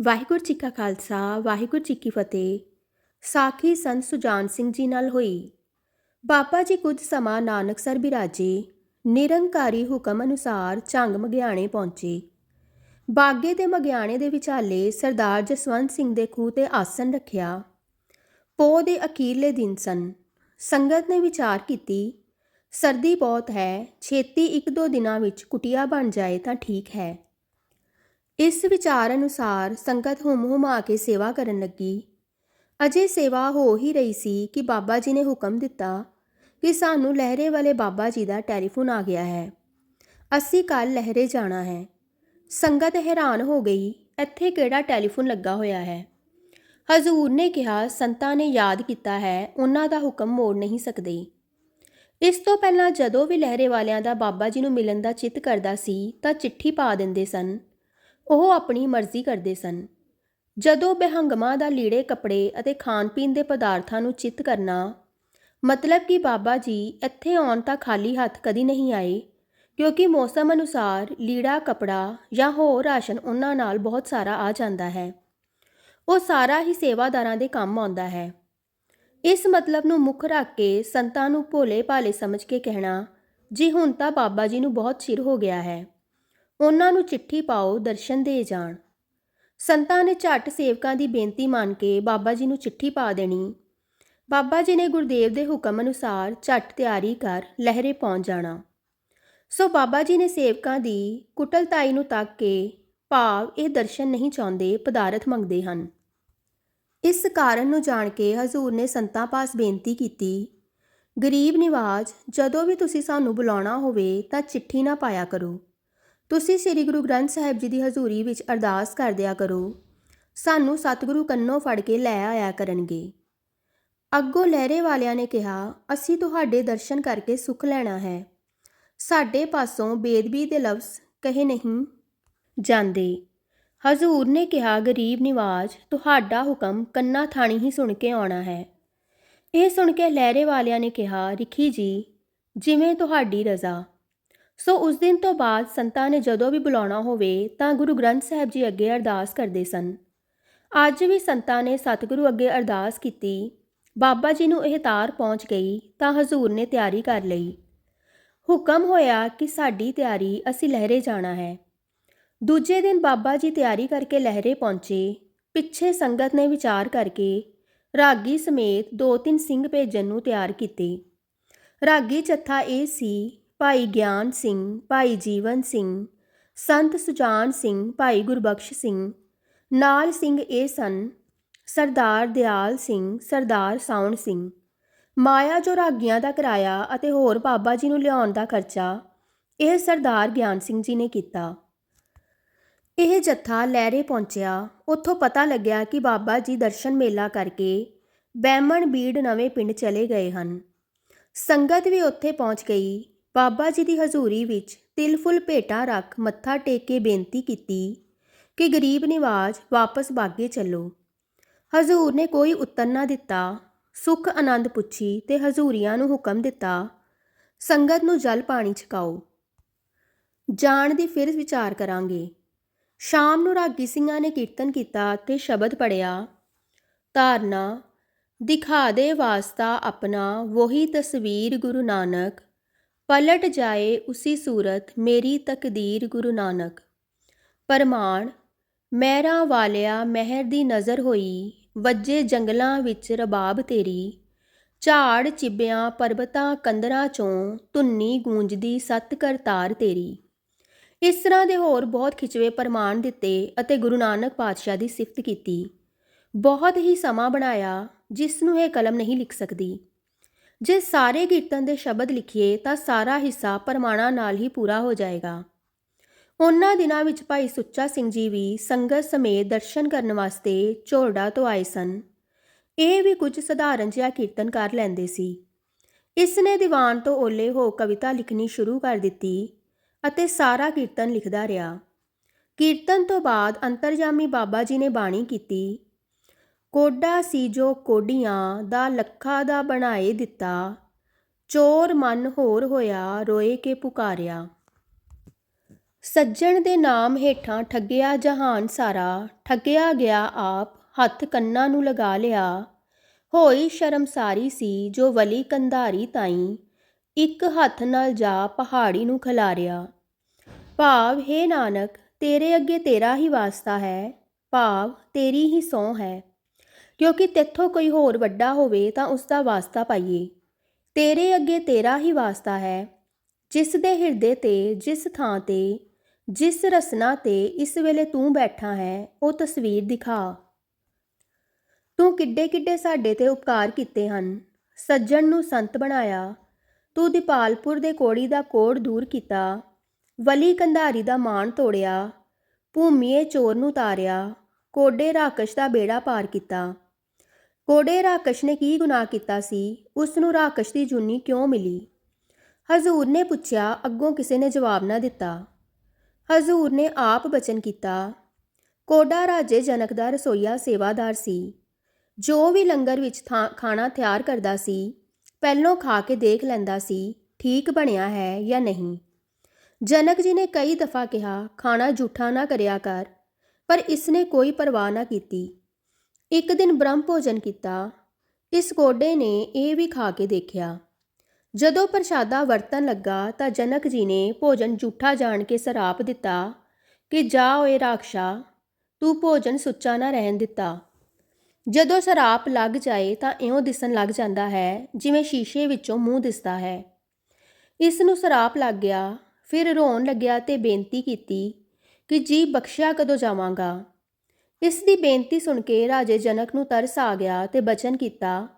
ਵਾਹਿਗੁਰੂ ਜੀ ਕਾ ਖਾਲਸਾ, ਵਾਹਿਗੁਰੂ ਜੀ ਕੀ ਫਤਿਹ। ਸਾਖੀ ਸੰਤ ਸੁਜਾਨ ਸਿੰਘ ਜੀ ਨਾਲ ਹੋਈ। ਬਾਬਾ ਜੀ ਕੁਝ ਸਮਾਂ ਨਾਨਕਸਰ ਬਿਰਾਜੇ, ਨਿਰੰਕਾਰੀ ਹੁਕਮ ਅਨੁਸਾਰ ਝੰਗ ਮਗਿਆਣੇ ਪਹੁੰਚੇ। ਬਾਗੇ ਦੇ ਮਗਿਆਣੇ ਦੇ ਵਿਚਾਲੇ ਸਰਦਾਰ ਜਸਵੰਤ ਸਿੰਘ ਦੇ ਖੂਹ ਤੇ ਆਸਣ ਰੱਖਿਆ। ਪੋਹ ਦੇ ਅਖੀਰਲੇ ਦਿਨ ਸਨ। ਸੰਗਤ ਨੇ ਵਿਚਾਰ ਕੀਤੀ, ਸਰਦੀ ਬਹੁਤ ਹੈ, ਛੇਤੀ ਇੱਕ ਦੋ ਦਿਨਾਂ ਵਿੱਚ ਕੁਟਿਆ ਬਣ ਜਾਏ ਤਾਂ ਠੀਕ ਹੈ। ਇਸ ਵਿਚਾਰ ਅਨੁਸਾਰ ਸੰਗਤ ਹੁਮ ਹੁਮਾ ਕੇ ਸੇਵਾ ਕਰਨ ਲੱਗੀ। ਅਜੇ ਸੇਵਾ ਹੋ ਹੀ ਰਹੀ ਸੀ ਕਿ ਬਾਬਾ ਜੀ ਨੇ ਹੁਕਮ ਦਿੱਤਾ ਕਿ ਸਾਨੂੰ ਲਹਿਰੇ ਵਾਲੇ ਬਾਬਾ ਜੀ ਦਾ ਟੈਲੀਫੋਨ ਆ ਗਿਆ ਹੈ। ਅਸੀਂ ਕੱਲ ਲਹਿਰੇ ਜਾਣਾ ਹੈ। ਸੰਗਤ ਹੈਰਾਨ ਹੋ ਗਈ, ਇੱਥੇ ਕਿਹੜਾ ਟੈਲੀਫੋਨ ਲੱਗਾ ਹੋਇਆ ਹੈ? ਹਜ਼ੂਰ ਨੇ ਕਿਹਾ, ਸੰਤਾਂ ਨੇ ਯਾਦ ਕੀਤਾ ਹੈ, ਉਹਨਾਂ ਦਾ ਹੁਕਮ ਮੋੜ ਨਹੀਂ ਸਕਦੇ। ਇਸ ਤੋਂ ਪਹਿਲਾਂ ਜਦੋਂ ਵੀ ਲਹਿਰੇ ਵਾਲਿਆਂ ਦਾ ਬਾਬਾ ਜੀ ਨੂੰ ਮਿਲਣ ਦਾ ਚਿੱਤ ਕਰਦਾ ਸੀ, ਤਾਂ ਚਿੱਠੀ ਪਾ ਦਿੰਦੇ ਸਨ। ਉਹ ਆਪਣੀ ਮਰਜ਼ੀ ਕਰਦੇ ਸਨ। ਜਦੋਂ ਬੇਹੰਗਮਾ ਦਾ ਲੀੜੇ ਕੱਪੜੇ ਅਤੇ ਖਾਣ ਪੀਣ ਦੇ ਪਦਾਰਥਾਂ ਨੂੰ ਚਿੱਤ ਕਰਨਾ, ਮਤਲਬ ਕਿ ਬਾਬਾ ਜੀ ਇੱਥੇ ਆਉਣ ਤਾਂ ਖਾਲੀ ਹੱਥ ਕਦੀ ਨਹੀਂ ਆਏ, ਕਿਉਂਕਿ ਮੌਸਮ ਅਨੁਸਾਰ ਲੀੜਾ, ਕਪੜਾ ਜਾਂ ਹੋਰ ਰਾਸ਼ਨ ਉਹਨਾਂ ਨਾਲ ਬਹੁਤ ਸਾਰਾ ਆ ਜਾਂਦਾ ਹੈ। ਉਹ ਸਾਰਾ ਹੀ ਸੇਵਾਦਾਰਾਂ ਦੇ ਕੰਮ ਆਉਂਦਾ ਹੈ। ਇਸ ਮਤਲਬ ਨੂੰ ਮੁੱਖ ਰੱਖ ਕੇ ਸੰਤਾਂ ਨੂੰ ਭੋਲੇ ਭਾਲੇ ਸਮਝ ਕੇ ਕਹਿਣਾ, ਜੀ ਹੁਣ ਤਾਂ ਬਾਬਾ ਜੀ ਨੂੰ ਬਹੁਤ ਚਿਰ ਹੋ ਗਿਆ ਹੈ। ਉਹਨਾਂ ਨੂੰ ਚਿੱਠੀ ਪਾਓ, ਦਰਸ਼ਨ ਦੇ ਜਾਣ। ਸੰਤਾਂ ਨੇ ਝੱਟ ਸੇਵਕਾਂ ਦੀ ਬੇਨਤੀ ਮੰਨ ਕੇ ਬਾਬਾ ਜੀ ਨੂੰ ਚਿੱਠੀ ਪਾ ਦੇਣੀ। ਬਾਬਾ ਜੀ ਨੇ ਗੁਰਦੇਵ ਦੇ ਹੁਕਮ ਅਨੁਸਾਰ ਝੱਟ ਤਿਆਰੀ ਕਰ ਲਹਿਰੇ ਪਹੁੰਚ ਜਾਣਾ। ਸੋ ਬਾਬਾ ਜੀ ਨੇ ਸੇਵਕਾਂ ਦੀ ਕੁਟਲਤਾਈ ਨੂੰ ਤੱਕ ਕੇ ਭਾਵ ਇਹ ਦਰਸ਼ਨ ਨਹੀਂ ਚਾਹੁੰਦੇ, ਪਦਾਰਥ ਮੰਗਦੇ ਹਨ। ਇਸ ਕਾਰਨ ਨੂੰ ਜਾਣ ਕੇ ਹਜ਼ੂਰ ਨੇ ਸੰਤਾਂ ਪਾਸ ਬੇਨਤੀ ਕੀਤੀ, ਗਰੀਬ ਨਿਵਾਜ, ਜਦੋਂ ਵੀ ਤੁਸੀਂ ਸਾਨੂੰ ਬੁਲਾਉਣਾ ਹੋਵੇ ਤਾਂ ਚਿੱਠੀ ਨਾ ਪਾਇਆ ਕਰੋ। ਤੁਸੀਂ ਸ੍ਰੀ ਗੁਰੂ ਗ੍ਰੰਥ ਸਾਹਿਬ ਜੀ ਦੀ ਹਜ਼ੂਰੀ ਵਿੱਚ ਅਰਦਾਸ ਕਰਦਿਆ ਕਰੋ। ਸਾਨੂੰ ਸਤਿਗੁਰੂ ਕੰਨੋਂ ਫੜ ਕੇ ਲੈ ਆਇਆ ਕਰਨਗੇ। ਅੱਗੋਂ ਲਹਿਰੇ ਵਾਲਿਆਂ ਨੇ ਕਿਹਾ, ਅਸੀਂ ਤੁਹਾਡੇ ਦਰਸ਼ਨ ਕਰਕੇ ਸੁਖ ਲੈਣਾ ਹੈ। ਸਾਡੇ ਪਾਸੋਂ ਬੇਦਬੀ ਦੇ ਲਫ਼ਜ਼ ਕਹੇ ਨਹੀਂ ਜਾਂਦੇ। ਹਜ਼ੂਰ ਨੇ ਕਿਹਾ, ਗਰੀਬ ਨਿਵਾਜ, ਤੁਹਾਡਾ ਹੁਕਮ ਕੰਨਾ ਥਾਣੀ ਹੀ ਸੁਣ ਕੇ ਆਉਣਾ ਹੈ। ਇਹ ਸੁਣ ਕੇ ਲਹਿਰੇ ਵਾਲਿਆਂ ਨੇ ਕਿਹਾ, ਰਿਖੀ ਜੀ, ਜਿਵੇਂ ਤੁਹਾਡੀ ਰਜ਼ਾ। ਸੋ ਉਸ ਦਿਨ ਤੋਂ ਬਾਅਦ ਸੰਤਾਂ ਨੇ ਜਦੋਂ ਵੀ ਬੁਲਾਉਣਾ ਹੋਵੇ ਤਾਂ ਗੁਰੂ ਗ੍ਰੰਥ ਸਾਹਿਬ ਜੀ ਅੱਗੇ ਅਰਦਾਸ ਕਰਦੇ ਸਨ। ਅੱਜ ਵੀ ਸੰਤਾਂ ਨੇ ਸਤਿਗੁਰੂ ਅੱਗੇ ਅਰਦਾਸ ਕੀਤੀ। ਬਾਬਾ ਜੀ ਨੂੰ ਇਹ ਤਾਰ ਪਹੁੰਚ ਗਈ ਤਾਂ ਹਜ਼ੂਰ ਨੇ ਤਿਆਰੀ ਕਰ ਲਈ। ਹੁਕਮ ਹੋਇਆ ਕਿ ਸਾਡੀ ਤਿਆਰੀ ਅਸੀਂ ਲਹਿਰੇ ਜਾਣਾ ਹੈ। ਦੂਜੇ ਦਿਨ ਬਾਬਾ ਜੀ ਤਿਆਰੀ ਕਰਕੇ ਲਹਿਰੇ ਪਹੁੰਚੇ। ਪਿੱਛੇ ਸੰਗਤ ਨੇ ਵਿਚਾਰ ਕਰਕੇ ਰਾਗੀ ਸਮੇਤ ਦੋ ਤਿੰਨ ਸਿੰਘ ਭੇਜਣ ਨੂੰ ਤਿਆਰ ਕੀਤੇ। ਰਾਗੀ ਜੱਥਾ ਇਹ ਸੀ ਭਾਈ ਗਿਆਨ ਸਿੰਘ, ਭਾਈ ਜੀਵਨ ਸਿੰਘ, ਸੰਤ ਸੁਜਾਨ ਸਿੰਘ, ਭਾਈ ਗੁਰਬਖਸ਼ ਸਿੰਘ, ਨਾਲ ਸਿੰਘ ਇਹ ਸਨ, ਸਰਦਾਰ ਦਿਆਲ ਸਿੰਘ, ਸਰਦਾਰ ਸਾਉਣ ਸਿੰਘ। ਮਾਇਆ ਜੋ ਰਾਗੀਆਂ ਦਾ ਕਿਰਾਇਆ ਅਤੇ ਹੋਰ ਬਾਬਾ ਜੀ ਨੂੰ ਲਿਆਉਣ ਦਾ ਖਰਚਾ, ਇਹ ਸਰਦਾਰ ਗਿਆਨ ਸਿੰਘ ਜੀ ਨੇ ਕੀਤਾ। ਇਹ ਜੱਥਾ ਲਹਿਰੇ ਪਹੁੰਚਿਆ, ਉੱਥੋਂ ਪਤਾ ਲੱਗਿਆ ਕਿ ਬਾਬਾ ਜੀ ਦਰਸ਼ਨ ਮੇਲਾ ਕਰਕੇ ਬੈਮਣ ਬੀੜ ਨਵੇਂ ਪਿੰਡ ਚਲੇ ਗਏ ਹਨ। ਸੰਗਤ ਵੀ ਉੱਥੇ ਪਹੁੰਚ ਗਈ ਬਾਬਾ ਜੀ ਦੀ ਹਜ਼ੂਰੀ ਵਿੱਚ ਤਿਲ ਫੁੱਲ ਭੇਟਾਂ ਰੱਖ ਮੱਥਾ ਟੇਕ ਕੇ ਬੇਨਤੀ ਕੀਤੀ ਕਿ ਗਰੀਬ ਨਿਵਾਜ ਵਾਪਸ ਬਾਗੇ ਚੱਲੋ। ਹਜ਼ੂਰ ਨੇ ਕੋਈ ਉੱਤਰ ਨਾ ਦਿੱਤਾ। ਸੁਖ ਆਨੰਦ ਪੁੱਛੀ ਤੇ ਹਜ਼ੂਰੀਆਂ ਨੂੰ ਹੁਕਮ ਦਿੱਤਾ, ਸੰਗਤ ਨੂੰ ਜਲ ਪਾਣੀ ਛਕਾਓ। ਜਾਣ ਦੀ ਫਿਰ ਵਿਚਾਰ ਕਰਾਂਗੇ। ਸ਼ਾਮ ਨੂੰ ਰਾਗੀ ਸਿੰਘਾਂ ਨੇ ਕੀਰਤਨ ਕੀਤਾ ਤੇ ਸ਼ਬਦ ਪੜਿਆ ਧਾਰਨਾ, ਦਿਖਾ ਦੇ ਵਾਸਤਾ ਆਪਣਾ, ਵਹੀ ਤਸਵੀਰ ਗੁਰੂ ਨਾਨਕ ਪਲਟ ਜਾਏ ਉਸੀ ਸੂਰਤ ਮੇਰੀ ਤਕਦੀਰ ਗੁਰੂ ਨਾਨਕ। ਪਰਮਾਨ ਮਹਿਰਾਂ ਵਾਲਿਆ ਮਹਿਰ ਦੀ ਨਜ਼ਰ ਹੋਈ, ਵੱਜੇ ਜੰਗਲਾਂ ਵਿੱਚ ਰਬਾਬ ਤੇਰੀ। ਝਾੜ ਚਿੱਬਿਆਂ ਪਰਬਤਾਂ ਕੰਦਰਾਂ ਚੋਂ ਧੁੰਨੀ ਗੂੰਜਦੀ ਸਤ ਕਰਤਾਰ ਤੇਰੀ ਇਸ ਤਰ੍ਹਾਂ ਦੇ ਹੋਰ ਬਹੁਤ ਖਿਚਵੇਂ ਪਰਮਾਨ ਦਿੱਤੇ ਅਤੇ ਗੁਰੂ ਨਾਨਕ ਪਾਤਸ਼ਾਹ ਦੀ ਸਿਫਤ ਕੀਤੀ। ਬਹੁਤ ਹੀ ਸਮਾਂ ਬਣਾਇਆ ਜਿਸ ਨੂੰ ਇਹ ਕਲਮ ਨਹੀਂ ਲਿਖ ਸਕਦੀ। ਜੇ ਸਾਰੇ ਕੀਰਤਨ ਦੇ ਸ਼ਬਦ ਲਿਖੀਏ ਤਾਂ ਸਾਰਾ ਹਿੱਸਾ ਪਰਮਾਣਾ ਨਾਲ ਹੀ ਪੂਰਾ ਹੋ ਜਾਏਗਾ। ਉਹਨਾਂ ਦਿਨਾਂ ਵਿੱਚ ਭਾਈ ਸੁੱਚਾ ਸਿੰਘ ਜੀ ਵੀ ਸੰਗਤ ਸਮੇਤ ਦਰਸ਼ਨ ਕਰਨ ਵਾਸਤੇ ਝੋਰੜਾ ਤੋਂ ਆਏ ਸਨ। ਇਹ ਵੀ ਕੁਝ ਸਧਾਰਨ ਜਿਹਾ ਕੀਰਤਨ ਕਰ ਲੈਂਦੇ ਸੀ। ਇਸ ਨੇ ਦੀਵਾਨ ਤੋਂ ਓਲੇ ਹੋ ਕਵਿਤਾ ਲਿਖਣੀ ਸ਼ੁਰੂ ਕਰ ਦਿੱਤੀ ਅਤੇ ਸਾਰਾ ਕੀਰਤਨ ਲਿਖਦਾ ਰਿਹਾ। ਕੀਰਤਨ ਤੋਂ ਬਾਅਦ ਅੰਤਰਜਾਮੀ ਬਾਬਾ ਜੀ ਨੇ ਬਾਣੀ ਕੀਤੀ ਕੋਡਾ ਸੀ ਜੋ ਕੋਡੀਆਂ ਦਾ ਲੱਖਾਂ ਦਾ ਬਣਾਏ ਦਿੱਤਾ। ਚੋਰ ਮਨ ਹੋਰ ਹੋਇਆ, ਰੋਏ ਕੇ ਪੁਕਾਰਿਆ। ਸੱਜਣ ਦੇ ਨਾਮ ਹੇਠਾਂ ਠੱਗਿਆ ਜਹਾਨ ਸਾਰਾ। ਠੱਗਿਆ ਗਿਆ ਆਪ, ਹੱਥ ਕੰਨਾਂ ਨੂੰ ਲਗਾ ਲਿਆ। ਹੋਈ ਸ਼ਰਮਸਾਰੀ ਸੀ ਜੋ ਵਲੀ ਕੰਧਾਰੀ ਤਾਈ, ਇੱਕ ਹੱਥ ਨਾਲ ਜਾ ਪਹਾੜੀ ਨੂੰ ਖਿਲਾਰਿਆ। ਭਾਵ, ਹੈ ਨਾਨਕ, ਤੇਰੇ ਅੱਗੇ ਤੇਰਾ ਹੀ ਵਾਸਤਾ ਹੈ। ਭਾਵ, ਤੇਰੀ ਹੀ ਸੌ ਹੈ। ਕਿਉਂਕਿ ਤੇਥੋਂ ਕੋਈ ਹੋਰ ਵੱਡਾ ਹੋਵੇ ਤਾਂ ਉਸ ਦਾ ਵਾਸਤਾ ਪਾਈਏ। ਤੇਰੇ ਅੱਗੇ ਤੇਰਾ ਹੀ ਵਾਸਤਾ ਹੈ। ਜਿਸ ਦੇ ਹਿਰਦੇ ਤੇ, ਜਿਸ ਥਾਂ ਤੇ, ਜਿਸ ਰਸਨਾ ਤੇ ਇਸ ਵੇਲੇ ਤੂੰ ਬੈਠਾ ਹੈ, ਉਹ ਤਸਵੀਰ ਦਿਖਾ। ਤੂੰ ਕਿੱਡੇ ਕਿੱਡੇ ਸਾਡੇ ਤੇ ਉਪਕਾਰ ਕੀਤੇ ਹਨ। ਸੱਜਣ ਨੂੰ ਸੰਤ ਬਣਾਇਆ। ਤੂੰ ਦੀਪਾਲਪੁਰ ਦੇ ਕੋੜੀ ਦਾ ਕੋੜ ਦੂਰ ਕੀਤਾ। ਵਲੀ ਕੰਧਾਰੀ ਦਾ ਮਾਣ ਤੋੜਿਆ। ਭੂਮੀਏ ਚੋਰ ਨੂੰ ਤਾਰਿਆ। ਕੋਡੇ ਰਾਕਸ਼ ਦਾ ਬੇੜਾ ਪਾਰ ਕੀਤਾ। ਕੋਡੇ ਰਾਕਸ਼ ਨੇ ਕੀ ਗੁਨਾਹ ਕੀਤਾ ਸੀ? ਉਸ ਨੂੰ ਰਾਕਸ਼ ਦੀ ਜੁਨੀ ਕਿਉਂ ਮਿਲੀ? ਹਜ਼ੂਰ ਨੇ ਪੁੱਛਿਆ, ਅੱਗੋਂ ਕਿਸੇ ਨੇ ਜਵਾਬ ਨਾ ਦਿੱਤਾ। ਹਜ਼ੂਰ ਨੇ ਆਪ ਬਚਨ ਕੀਤਾ। ਕੋਡਾ ਰਾਜੇ ਜਨਕ ਦਾ ਰਸੋਈਆ ਸੇਵਾਦਾਰ ਸੀ। ਜੋ ਵੀ ਲੰਗਰ ਵਿੱਚ ਥਾਂ- ਖਾਣਾ ਤਿਆਰ ਕਰਦਾ ਸੀ, ਪਹਿਲੋਂ ਖਾ ਕੇ ਦੇਖ ਲੈਂਦਾ ਸੀ, ਠੀਕ ਬਣਿਆ ਹੈ ਜਾਂ ਨਹੀਂ। ਜਨਕ ਜੀ ਨੇ ਕਈ ਦਫਾ ਕਿਹਾ, ਖਾਣਾ ਝੂਠਾ ਨਾ ਕਰਿਆ ਕਰ, ਪਰ ਇਸਨੇ ਕੋਈ ਪਰਵਾਹ ਨਾ ਕੀਤੀ। ਇੱਕ ਦਿਨ ਬ੍ਰਹਮ ਭੋਜਨ ਕੀਤਾ। ਇਸ ਗੋਡੇ ਨੇ ਇਹ ਵੀ ਖਾ ਕੇ ਦੇਖਿਆ। ਜਦੋਂ ਪ੍ਰਸ਼ਾਦਾ ਵਰਤਨ ਲੱਗਾ ਤਾਂ ਜਨਕ ਜੀ ਨੇ ਭੋਜਨ ਝੂਠਾ ਜਾਣ ਕੇ ਸਰਾਪ ਦਿੱਤਾ ਕਿ ਜਾ ਓਏ ਰਾਖਸ਼ਾ, ਤੂੰ ਭੋਜਨ ਸੁੱਚਾ ਨਾ ਰਹਿਣ ਦਿੱਤਾ। ਜਦੋਂ ਸਰਾਪ ਲੱਗ ਜਾਏ ਤਾਂ ਇਉਂ ਦਿਸਣ ਲੱਗ ਜਾਂਦਾ ਹੈ ਜਿਵੇਂ ਸ਼ੀਸ਼ੇ ਵਿੱਚੋਂ ਮੂੰਹ ਦਿਸਦਾ ਹੈ। ਇਸ ਨੂੰ ਸਰਾਪ ਲੱਗ ਗਿਆ। ਫਿਰ ਰੋਣ ਲੱਗਿਆ ਤੇ ਬੇਨਤੀ ਕੀਤੀ ਕਿ ਜੀ ਬਖਸ਼ਿਆ ਕਦੋਂ ਜਾਵਾਂਗਾ। ਇਸ ਦੀ ਬੇਨਤੀ ਸੁਣ ਕੇ ਰਾਜੇ ਜਨਕ ਨੂੰ ਤਰਸ ਆ ਗਿਆ ਤੇ ਬਚਨ ਕੀਤਾ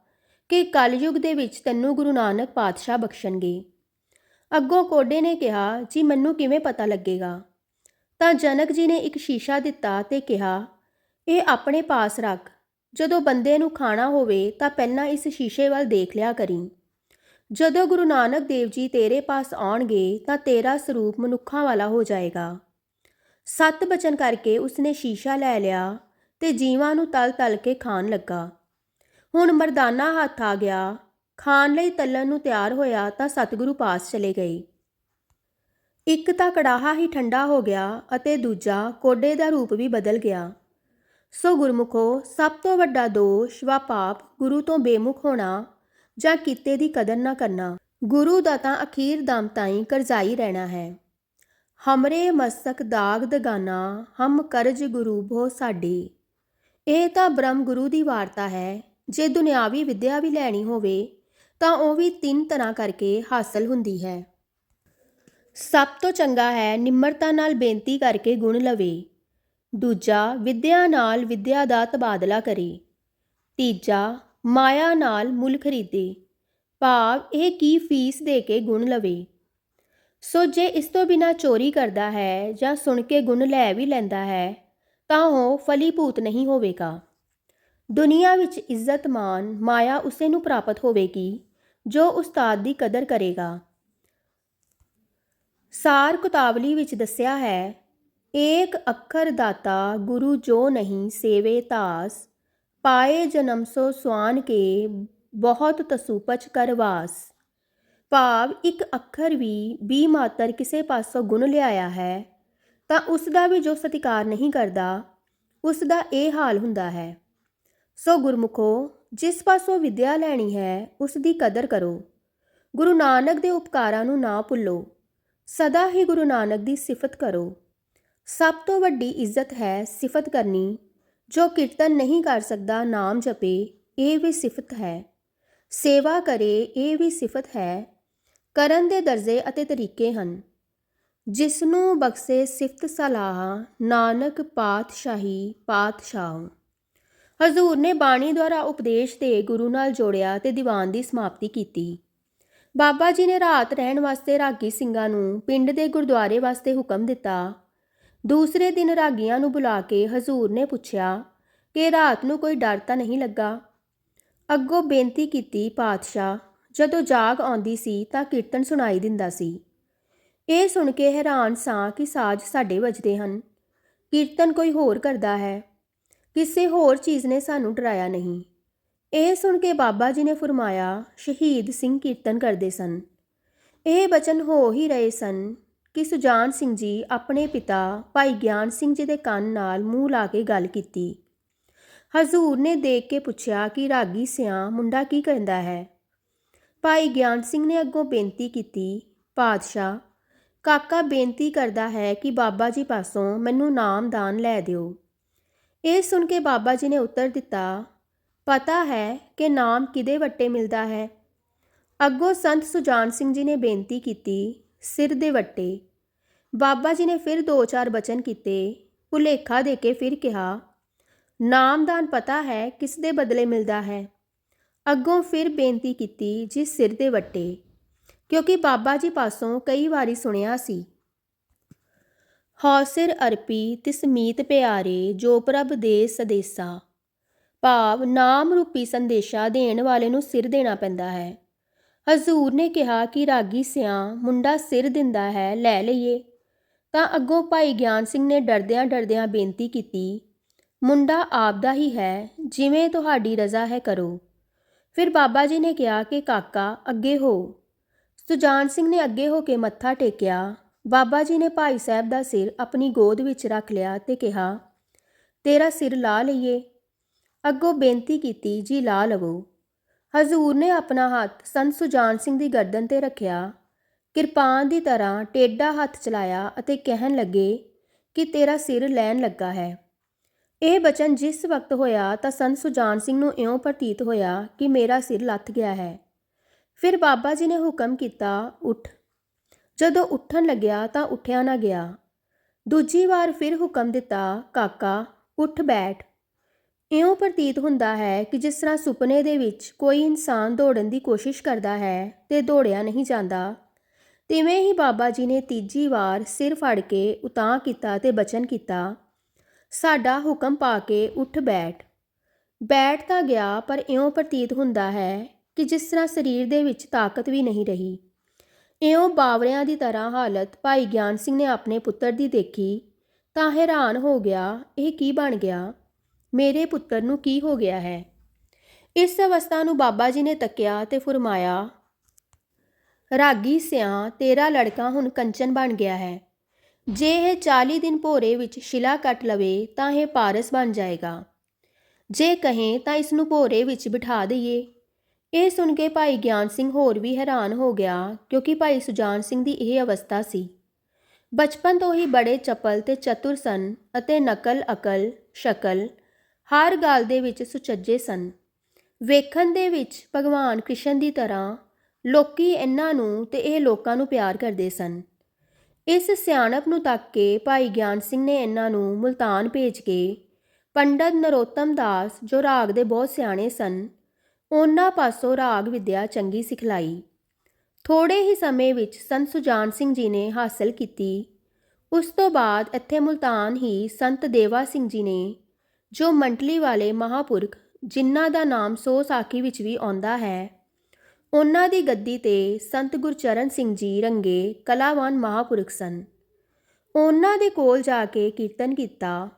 ਕਿ ਕਲਯੁਗ ਦੇ ਵਿੱਚ ਤੈਨੂੰ ਗੁਰੂ ਨਾਨਕ ਪਾਤਸ਼ਾਹ ਬਖਸ਼ਣਗੇ। ਅੱਗੋਂ ਕੋਡੇ ਨੇ ਕਿਹਾ, ਜੀ, ਮੈਨੂੰ ਕਿਵੇਂ ਪਤਾ ਲੱਗੇਗਾ? ਤਾਂ ਜਨਕ ਜੀ ਨੇ ਇੱਕ ਸ਼ੀਸ਼ਾ ਦਿੱਤਾ ਤੇ ਕਿਹਾ, ਇਹ ਆਪਣੇ ਪਾਸ ਰੱਖ। ਜਦੋਂ ਬੰਦੇ ਨੂੰ ਖਾਣਾ ਹੋਵੇ ਤਾਂ ਪਹਿਲਾਂ ਇਸ ਸ਼ੀਸ਼ੇ ਵੱਲ ਦੇਖ ਲਿਆ ਕਰੀ। ਜਦੋਂ ਗੁਰੂ ਨਾਨਕ ਦੇਵ ਜੀ ਤੇਰੇ ਪਾਸ ਆਉਣਗੇ ਤਾਂ ਤੇਰਾ ਸਰੂਪ ਮਨੁੱਖਾਂ ਵਾਲਾ ਹੋ ਜਾਏਗਾ। ਸੱਤ ਬਚਨ ਕਰਕੇ ਉਸਨੇ ਸ਼ੀਸ਼ਾ ਲੈ ਲਿਆ ਤੇ ਜੀਵਾਂ ਨੂੰ ਤਲ ਤਲ ਕੇ ਖਾਣ ਲੱਗਾ। ਹੁਣ ਮਰਦਾਨਾ ਹੱਥ ਆ ਗਿਆ। ਖਾਣ ਲਈ ਤਲਣ ਨੂੰ ਤਿਆਰ ਹੋਇਆ ਤਾਂ ਸਤਿਗੁਰੂ ਪਾਸ ਚਲੇ ਗਏ। ਇੱਕ ਤਾਂ ਕੜਾਹਾ ਹੀ ਠੰਡਾ ਹੋ ਗਿਆ ਅਤੇ ਦੂਜਾ ਕੋਡੇ ਦਾ ਰੂਪ ਵੀ ਬਦਲ ਗਿਆ। ਸੋ ਗੁਰਮੁਖੋ, ਸਭ ਤੋਂ ਵੱਡਾ ਦੋਸ਼ ਵਾ ਪਾਪ ਗੁਰੂ ਤੋਂ ਬੇਮੁਖ ਹੋਣਾ ਜਾਂ ਕੀਤੇ ਦੀ ਕਦਰ ਨਾ ਕਰਨਾ। ਗੁਰੂ ਦਾ ਤਾਂ ਅਖੀਰ ਦਮ ਤਾਈਂ ਕਰਜ਼ਾਈ ਰਹਿਣਾ ਹੈ। ਹਮਰੇ ਮਸਤਕ ਦਾਗ ਦਗਾਨਾ, ਹਮ ਕਰਜ ਗੁਰੂ ਭੋ ਸਾਡੇ। ਇਹ ਤਾਂ ਬ੍ਰਹਮ ਗੁਰੂ ਦੀ ਵਾਰਤਾ ਹੈ। ਜੇ ਦੁਨਿਆਵੀ ਵਿਦਿਆ ਵੀ ਲੈਣੀ ਹੋਵੇ, ਤਾਂ ਉਹ ਵੀ ਤਿੰਨ ਤਰ੍ਹਾਂ ਕਰਕੇ ਹਾਸਲ ਹੁੰਦੀ ਹੈ। ਸਭ ਤੋਂ ਚੰਗਾ ਹੈ ਨਿਮਰਤਾ ਨਾਲ ਬੇਨਤੀ ਕਰਕੇ ਗੁਣ ਲਵੇ। ਦੂਜਾ, ਵਿਦਿਆ ਨਾਲ ਵਿਦਿਆ ਦਾ ਤਬਾਦਲਾ ਕਰੇ। ਤੀਜਾ, ਮਾਇਆ ਨਾਲ ਮੁੱਲ ਖਰੀਦੇ। ਭਾਵ ਇਹ ਕੀ ਫੀਸ ਦੇ ਕੇ ਗੁਣ ਲਵੇ। ਸੋ ਜੇ ਇਸ ਤੋਂ ਬਿਨਾ ਚੋਰੀ ਕਰਦਾ ਹੈ ਜਾਂ ਸੁਣ ਕੇ ਗੁਣ ਲੈ ਵੀ ਲੈਂਦਾ ਹੈ, ਤਾਂ ਉਹ ਫਲੀਭੂਤ ਨਹੀਂ ਹੋਵੇਗਾ। ਦੁਨੀਆ ਵਿੱਚ ਇੱਜ਼ਤ ਮਾਨ ਮਾਇਆ ਉਸੇ ਨੂੰ ਪ੍ਰਾਪਤ ਹੋਵੇਗੀ, ਜੋ ਉਸਤਾਦ ਦੀ ਕਦਰ ਕਰੇਗਾ। ਸਾਰ ਕੁਤਾਵਲੀ ਵਿੱਚ ਦੱਸਿਆ ਹੈ, ਏਕ ਅੱਖਰ ਦਾਤਾ ਗੁਰੂ ਜੋ ਨਹੀਂ ਸੇਵੇ ਤਾਸ, ਪਾਏ ਜਨਮ ਸੋ ਸਵਾਨ ਕੇ ਬਹੁਤ ਤਸੂਪਚ ਕਰਵਾਸ। ਭਾਵ ਇੱਕ ਅੱਖਰ ਵੀ ਬੀ ਮਾਤਰ ਕਿਸੇ ਪਾਸੋਂ ਗੁਣ ਲਿਆਇਆ ਹੈ, ਤਾਂ ਉਸ ਦਾ ਵੀ ਜੋ ਸਤਿਕਾਰ ਨਹੀਂ ਕਰਦਾ ਉਸ ਦਾ ਇਹ ਹਾਲ ਹੁੰਦਾ ਹੈ। ਸੋ ਗੁਰਮੁਖੋ, ਜਿਸ ਪਾਸੋਂ ਵਿਦਿਆ ਲੈਣੀ ਹੈ ਉਸ ਦੀ ਕਦਰ ਕਰੋ। ਗੁਰੂ ਨਾਨਕ ਦੇ ਉਪਕਾਰਾਂ ਨੂੰ ਨਾ ਭੁੱਲੋ। ਸਦਾ ਹੀ ਗੁਰੂ ਨਾਨਕ ਦੀ ਸਿਫਤ ਕਰੋ। ਸਭ ਤੋਂ ਵੱਡੀ ਇੱਜ਼ਤ ਹੈ ਸਿਫਤ ਕਰਨੀ। ਜੋ ਕੀਰਤਨ ਨਹੀਂ ਕਰ ਸਕਦਾ, ਨਾਮ ਜਪੇ, ਇਹ ਵੀ ਸਿਫਤ ਹੈ। ਸੇਵਾ ਕਰੇ, ਇਹ ਵੀ ਸਿਫਤ ਹੈ। ਕਰਨ ਦੇ ਦਰਜੇ ਅਤੇ ਤਰੀਕੇ ਹਨ। ਜਿਸ ਨੂੰ ਬਖਸ਼ੇ ਸਿਫਤ ਸਲਾਹ, ਨਾਨਕ ਪਾਤਸ਼ਾਹੀ, ਪਾਤਸ਼ਾਹ। ਹਜ਼ੂਰ ਨੇ ਬਾਣੀ ਦੁਆਰਾ ਉਪਦੇਸ਼ 'ਤੇ ਗੁਰੂ ਨਾਲ ਜੋੜਿਆ ਤੇ ਦੀਵਾਨ ਦੀ ਸਮਾਪਤੀ ਕੀਤੀ। ਬਾਬਾ ਜੀ ਨੇ ਰਾਤ ਰਹਿਣ ਵਾਸਤੇ ਰਾਗੀ ਸਿੰਘਾਂ ਨੂੰ ਪਿੰਡ ਦੇ ਗੁਰਦੁਆਰੇ ਵਾਸਤੇ ਹੁਕਮ ਦਿੱਤਾ। ਦੂਸਰੇ ਦਿਨ ਰਾਗੀਆਂ ਨੂੰ ਬੁਲਾ ਕੇ ਹਜ਼ੂਰ ਨੇ ਪੁੱਛਿਆ ਕਿ ਰਾਤ ਨੂੰ ਕੋਈ ਡਰ ਤਾਂ ਨਹੀਂ ਲੱਗਾ? ਅੱਗੋਂ ਬੇਨਤੀ ਕੀਤੀ ਪਾਤਸ਼ਾਹ ਜਦੋਂ ਜਾਗ ਆਉਂਦੀ ਸੀ ਤਾਂ ਕੀਰਤਨ ਸੁਣਾਈ ਦਿੰਦਾ ਸੀ। ਇਹ ਸੁਣ ਕੇ ਹੈਰਾਨ ਸਾਂ ਕਿ ਸਾਜ਼ ਸਾਡੇ ਵੱਜਦੇ ਹਨ। ਕੀਰਤਨ ਕੋਈ ਹੋਰ ਕਰਦਾ ਹੈ। ਕਿਸੇ ਹੋਰ ਚੀਜ਼ ਨੇ ਸਾਨੂੰ ਡਰਾਇਆ ਨਹੀਂ। ਇਹ ਸੁਣ ਕੇ ਬਾਬਾ ਜੀ ਨੇ ਫਰਮਾਇਆ, ਸ਼ਹੀਦ ਸਿੰਘ ਕੀਰਤਨ ਕਰਦੇ ਸਨ। ਇਹ ਬਚਨ ਹੋ ਹੀ ਰਹੇ ਸਨ ਕਿ ਸੁਜਾਨ ਸਿੰਘ ਜੀ ਆਪਣੇ ਪਿਤਾ ਭਾਈ ਗਿਆਨ ਸਿੰਘ ਜੀ ਦੇ ਕੰਨ ਨਾਲ ਮੂੰਹ ਲਾ ਕੇ ਗੱਲ ਕੀਤੀ। ਹਜ਼ੂਰ ਨੇ ਦੇਖ ਕੇ ਪੁੱਛਿਆ ਕਿ ਰਾਗੀ ਸਿਆਂ ਮੁੰਡਾ ਕੀ ਕਹਿੰਦਾ ਹੈ? ਭਾਈ ਗਿਆਨ ਸਿੰਘ ਨੇ ਅੱਗੋਂ ਬੇਨਤੀ ਕੀਤੀ, ਪਾਤਸ਼ਾਹ, ਕਾਕਾ ਬੇਨਤੀ ਕਰਦਾ ਹੈ ਕਿ ਬਾਬਾ ਜੀ ਪਾਸੋਂ ਮੈਨੂੰ ਨਾਮਦਾਨ ਲੈ ਦਿਓ। ਇਹ ਸੁਣ ਕੇ ਬਾਬਾ ਜੀ ਨੇ ਉੱਤਰ ਦਿੱਤਾ, ਪਤਾ ਹੈ ਕਿ ਨਾਮ ਕਿਦੇ ਵੱਟੇ ਮਿਲਦਾ ਹੈ। ਅੱਗੋਂ ਸੰਤ ਸੁਜਾਨ ਸਿੰਘ ਜੀ ਨੇ ਬੇਨਤੀ ਕੀਤੀ, ਸਿਰ ਦੇ ਵੱਟੇ। ਬਾਬਾ ਜੀ ਨੇ ਫਿਰ ਦੋ ਚਾਰ ਬਚਨ ਕੀਤੇ ਭੁਲੇਖਾ ਦੇ ਕੇ ਫਿਰ ਕਿਹਾ ਨਾਮਦਾਨ ਪਤਾ ਹੈ ਕਿਸ ਦੇ ਬਦਲੇ ਮਿਲਦਾ ਹੈ? ਅੱਗੋਂ ਫਿਰ ਬੇਨਤੀ ਕੀਤੀ ਜੀ ਸਿਰ ਦੇ ਵੱਟੇ। ਕਿਉਂਕਿ ਬਾਬਾ ਜੀ ਪਾਸੋਂ ਕਈ ਵਾਰੀ ਸੁਣਿਆ ਸੀ ਹੌਸਿਰ ਅਰਪੀ ਤਿਸ ਮੀਤ ਪਿਆਰੇ, ਜੋ ਪ੍ਰਭ ਦੇ ਸਦੇਸਾ। ਭਾਵ ਨਾਮ ਰੂਪੀ ਸੰਦੇਸ਼ਾ ਦੇਣ ਵਾਲੇ ਨੂੰ ਸਿਰ ਦੇਣਾ ਪੈਂਦਾ ਹੈ। ਹਜ਼ੂਰ ਨੇ ਕਿਹਾ ਕਿ ਰਾਗੀ ਸਿਆਂ, ਮੁੰਡਾ ਸਿਰ ਦਿੰਦਾ ਹੈ, ਲੈ ਲਈਏ। ਤਾਂ ਅੱਗੋਂ ਭਾਈ ਗਿਆਨ ਸਿੰਘ ਨੇ ਡਰਦਿਆਂ ਡਰਦਿਆਂ ਬੇਨਤੀ ਕੀਤੀ, ਮੁੰਡਾ ਆਪਦਾ ਹੀ ਹੈ, ਜਿਵੇਂ ਤੁਹਾਡੀ ਰਜ਼ਾ ਹੈ ਕਰੋ। ਫਿਰ ਬਾਬਾ ਜੀ ਨੇ ਕਿਹਾ ਕਿ ਕਾਕਾ, ਅੱਗੇ ਹੋ। ਸੁਜਾਨ ਸਿੰਘ ਨੇ ਅੱਗੇ ਹੋ ਕੇ ਮੱਥਾ ਟੇਕਿਆ। ਬਾਬਾ ਜੀ ਨੇ ਭਾਈ ਸਾਹਿਬ ਦਾ ਸਿਰ ਆਪਣੀ ਗੋਦ ਵਿੱਚ ਰੱਖ ਲਿਆ ਤੇ ਕਿਹਾ, ਤੇਰਾ ਸਿਰ ਲਾ ਲਈਏ। ਅੱਗੋਂ ਬੇਨਤੀ ਕੀਤੀ, ਜੀ, ਲਾ ਲਵੋ। ਹਜ਼ੂਰ ਨੇ ਆਪਣਾ ਹੱਥ ਸੰਤ ਸੁਜਾਨ ਸਿੰਘ ਦੀ ਗਰਦਨ ਤੇ ਰੱਖਿਆ। ਕਿਰਪਾਨ ਦੀ ਤਰ੍ਹਾਂ ਟੇਡਾ ਹੱਥ ਚਲਾਇਆ ਅਤੇ ਕਹਿਣ ਲੱਗੇ ਕਿ ਤੇਰਾ ਸਿਰ ਲੈਣ ਲੱਗਾ ਹੈ। ਇਹ ਬਚਨ ਜਿਸ ਵਕਤ ਹੋਇਆ ਤਾਂ ਸੰਤ ਸੁਜਾਨ ਸਿੰਘ ਨੂੰ ਇਉਂ ਪ੍ਰਤੀਤ ਹੋਇਆ ਕਿ ਮੇਰਾ ਸਿਰ ਲੱਥ ਗਿਆ ਹੈ। ਫਿਰ ਬਾਬਾ ਜੀ ਨੇ ਹੁਕਮ ਕੀਤਾ, ਉੱਠ। ਜਦੋਂ ਉੱਠਣ ਲੱਗਿਆ ਤਾਂ ਉੱਠਿਆ ਨਾ ਗਿਆ। ਦੂਜੀ ਵਾਰ ਫਿਰ ਹੁਕਮ ਦਿੱਤਾ, ਕਾਕਾ, ਉੱਠ, ਬੈਠ। ਇਉਂ ਪ੍ਰਤੀਤ ਹੁੰਦਾ ਹੈ ਕਿ ਜਿਸ ਤਰ੍ਹਾਂ ਸੁਪਨੇ ਦੇ ਵਿੱਚ ਕੋਈ ਇਨਸਾਨ ਦੌੜਨ ਦੀ ਕੋਸ਼ਿਸ਼ ਕਰਦਾ ਹੈ ਤੇ ਦੌੜਿਆ ਨਹੀਂ ਜਾਂਦਾ, ਤਿਵੇਂ ਹੀ ਬਾਬਾ ਜੀ ਨੇ ਤੀਜੀ ਵਾਰ ਸਿਰ ਫੜ ਕੇ ਉਤਾਂ ਕੀਤਾ ਤੇ ਬਚਨ ਕੀਤਾ ਸਾਡਾ ਹੁਕਮ ਪਾ ਕੇ ਉੱਠ ਬੈਠ। ਬੈਠ ਤਾਂ ਗਿਆ, ਪਰ ਇਉਂ ਪ੍ਰਤੀਤ ਹੁੰਦਾ ਹੈ ਕਿ ਜਿਸ ਤਰ੍ਹਾਂ ਸਰੀਰ ਦੇ ਵਿੱਚ ਤਾਕਤ ਵੀ ਨਹੀਂ ਰਹੀ। ਇਉਂ ਬਾਵਰਿਆਂ ਦੀ ਤਰ੍ਹਾਂ ਹਾਲਤ ਭਾਈ ਗਿਆਨ ਸਿੰਘ ਨੇ ਆਪਣੇ ਪੁੱਤਰ ਦੀ ਦੇਖੀ, ਤਾਂ ਹੈਰਾਨ ਹੋ ਗਿਆ, ਇਹ ਕੀ ਬਣ ਗਿਆ? ਮੇਰੇ ਪੁੱਤਰ ਨੂੰ ਕੀ ਹੋ ਗਿਆ ਹੈ? ਇਸ ਅਵਸਥਾ ਨੂੰ ਬਾਬਾ ਜੀ ਨੇ ਤੱਕਿਆ ਤੇ ਫਰਮਾਇਆ, ਰਾਗੀ ਸਿਆਂ, ਤੇਰਾ ਲੜਕਾ ਹੁਣ ਕੰਚਨ ਬਣ ਗਿਆ ਹੈ। ਜੇ ਇਹ 40 ਦਿਨ ਭੋਰੇ ਵਿੱਚ ਸ਼ਿਲਾ ਕੱਟ ਲਵੇ, ਤਾਂ ਇਹ ਪਾਰਸ ਬਣ ਜਾਏਗਾ। ਜੇ ਕਹੇ ਤਾਂ ਇਸ ਨੂੰ ਭੋਰੇ ਵਿੱਚ ਬਿਠਾ ਦਈਏ। ਇਹ ਸੁਣ ਕੇ ਭਾਈ ਗਿਆਨ ਸਿੰਘ ਹੋਰ ਵੀ ਹੈਰਾਨ ਹੋ ਗਿਆ, ਕਿਉਂਕਿ ਭਾਈ ਸੁਜਾਨ ਸਿੰਘ ਦੀ ਇਹ ਅਵਸਥਾ ਸੀ। ਬਚਪਨ ਤੋਂ ਹੀ ਬੜੇ ਚਪਲ ਤੇ ਚਤੁਰ ਸਨ ਅਤੇ ਨਕਲ, ਅਕਲ, ਸ਼ਕਲ ਹਰ ਗੱਲ ਦੇ ਵਿੱਚ ਸੁਚੱਜੇ ਸਨ। ਵੇਖਣ ਦੇ ਵਿੱਚ ਭਗਵਾਨ ਕ੍ਰਿਸ਼ਨ ਦੀ ਤਰ੍ਹਾਂ ਲੋਕੀ ਇਹਨਾਂ ਨੂੰ ਤੇ ਇਹ ਲੋਕਾਂ ਨੂੰ ਪਿਆਰ ਕਰਦੇ ਸਨ। ਇਸ ਸਿਆਣਪ ਨੂੰ ਤੱਕ ਕੇ ਭਾਈ ਗਿਆਨ ਸਿੰਘ ਨੇ ਇਹਨਾਂ ਨੂੰ ਮੁਲਤਾਨ ਭੇਜ ਕੇ ਪੰਡਤ ਨਰੋਤਮ ਦਾਸ, ਜੋ ਰਾਗ ਦੇ ਬਹੁਤ ਸਿਆਣੇ ਸਨ, ਉਹਨਾਂ ਪਾਸੋਂ ਰਾਗ ਵਿਦਿਆ ਚੰਗੀ ਸਿਖਲਾਈ। ਥੋੜੇ ਹੀ ਸਮੇਂ ਵਿੱਚ ਸੰਤ ਸੁਜਾਨ ਸਿੰਘ ਜੀ ਨੇ ਹਾਸਲ ਕੀਤੀ। ਉਸ ਤੋਂ ਬਾਅਦ ਇੱਥੇ ਮੁਲਤਾਨ ਹੀ ਸੰਤ ਦੇਵਾ ਸਿੰਘ ਜੀ ਨੇ, ਜੋ ਮੰਟਲੀ ਵਾਲੇ ਮਹਾਪੁਰਖ, ਜਿਨ੍ਹਾਂ ਦਾ ਨਾਮ ਸੋ ਸਾਖੀ ਵਿੱਚ ਵੀ ਆਉਂਦਾ ਹੈ ਉਹਨਾਂ ਦੀ ਗੱਦੀ ਤੇ ਸੰਤ ਗੁਰਚਰਨ ਸਿੰਘ ਜੀ ਰੰਗੇ ਕਲਾਵਾਨ ਮਹਾਪੁਰਖ ਸਨ। ਉਹਨਾਂ ਦੇ ਕੋਲ ਜਾ ਕੇ ਕੀਰਤਨ ਕੀਤਾ।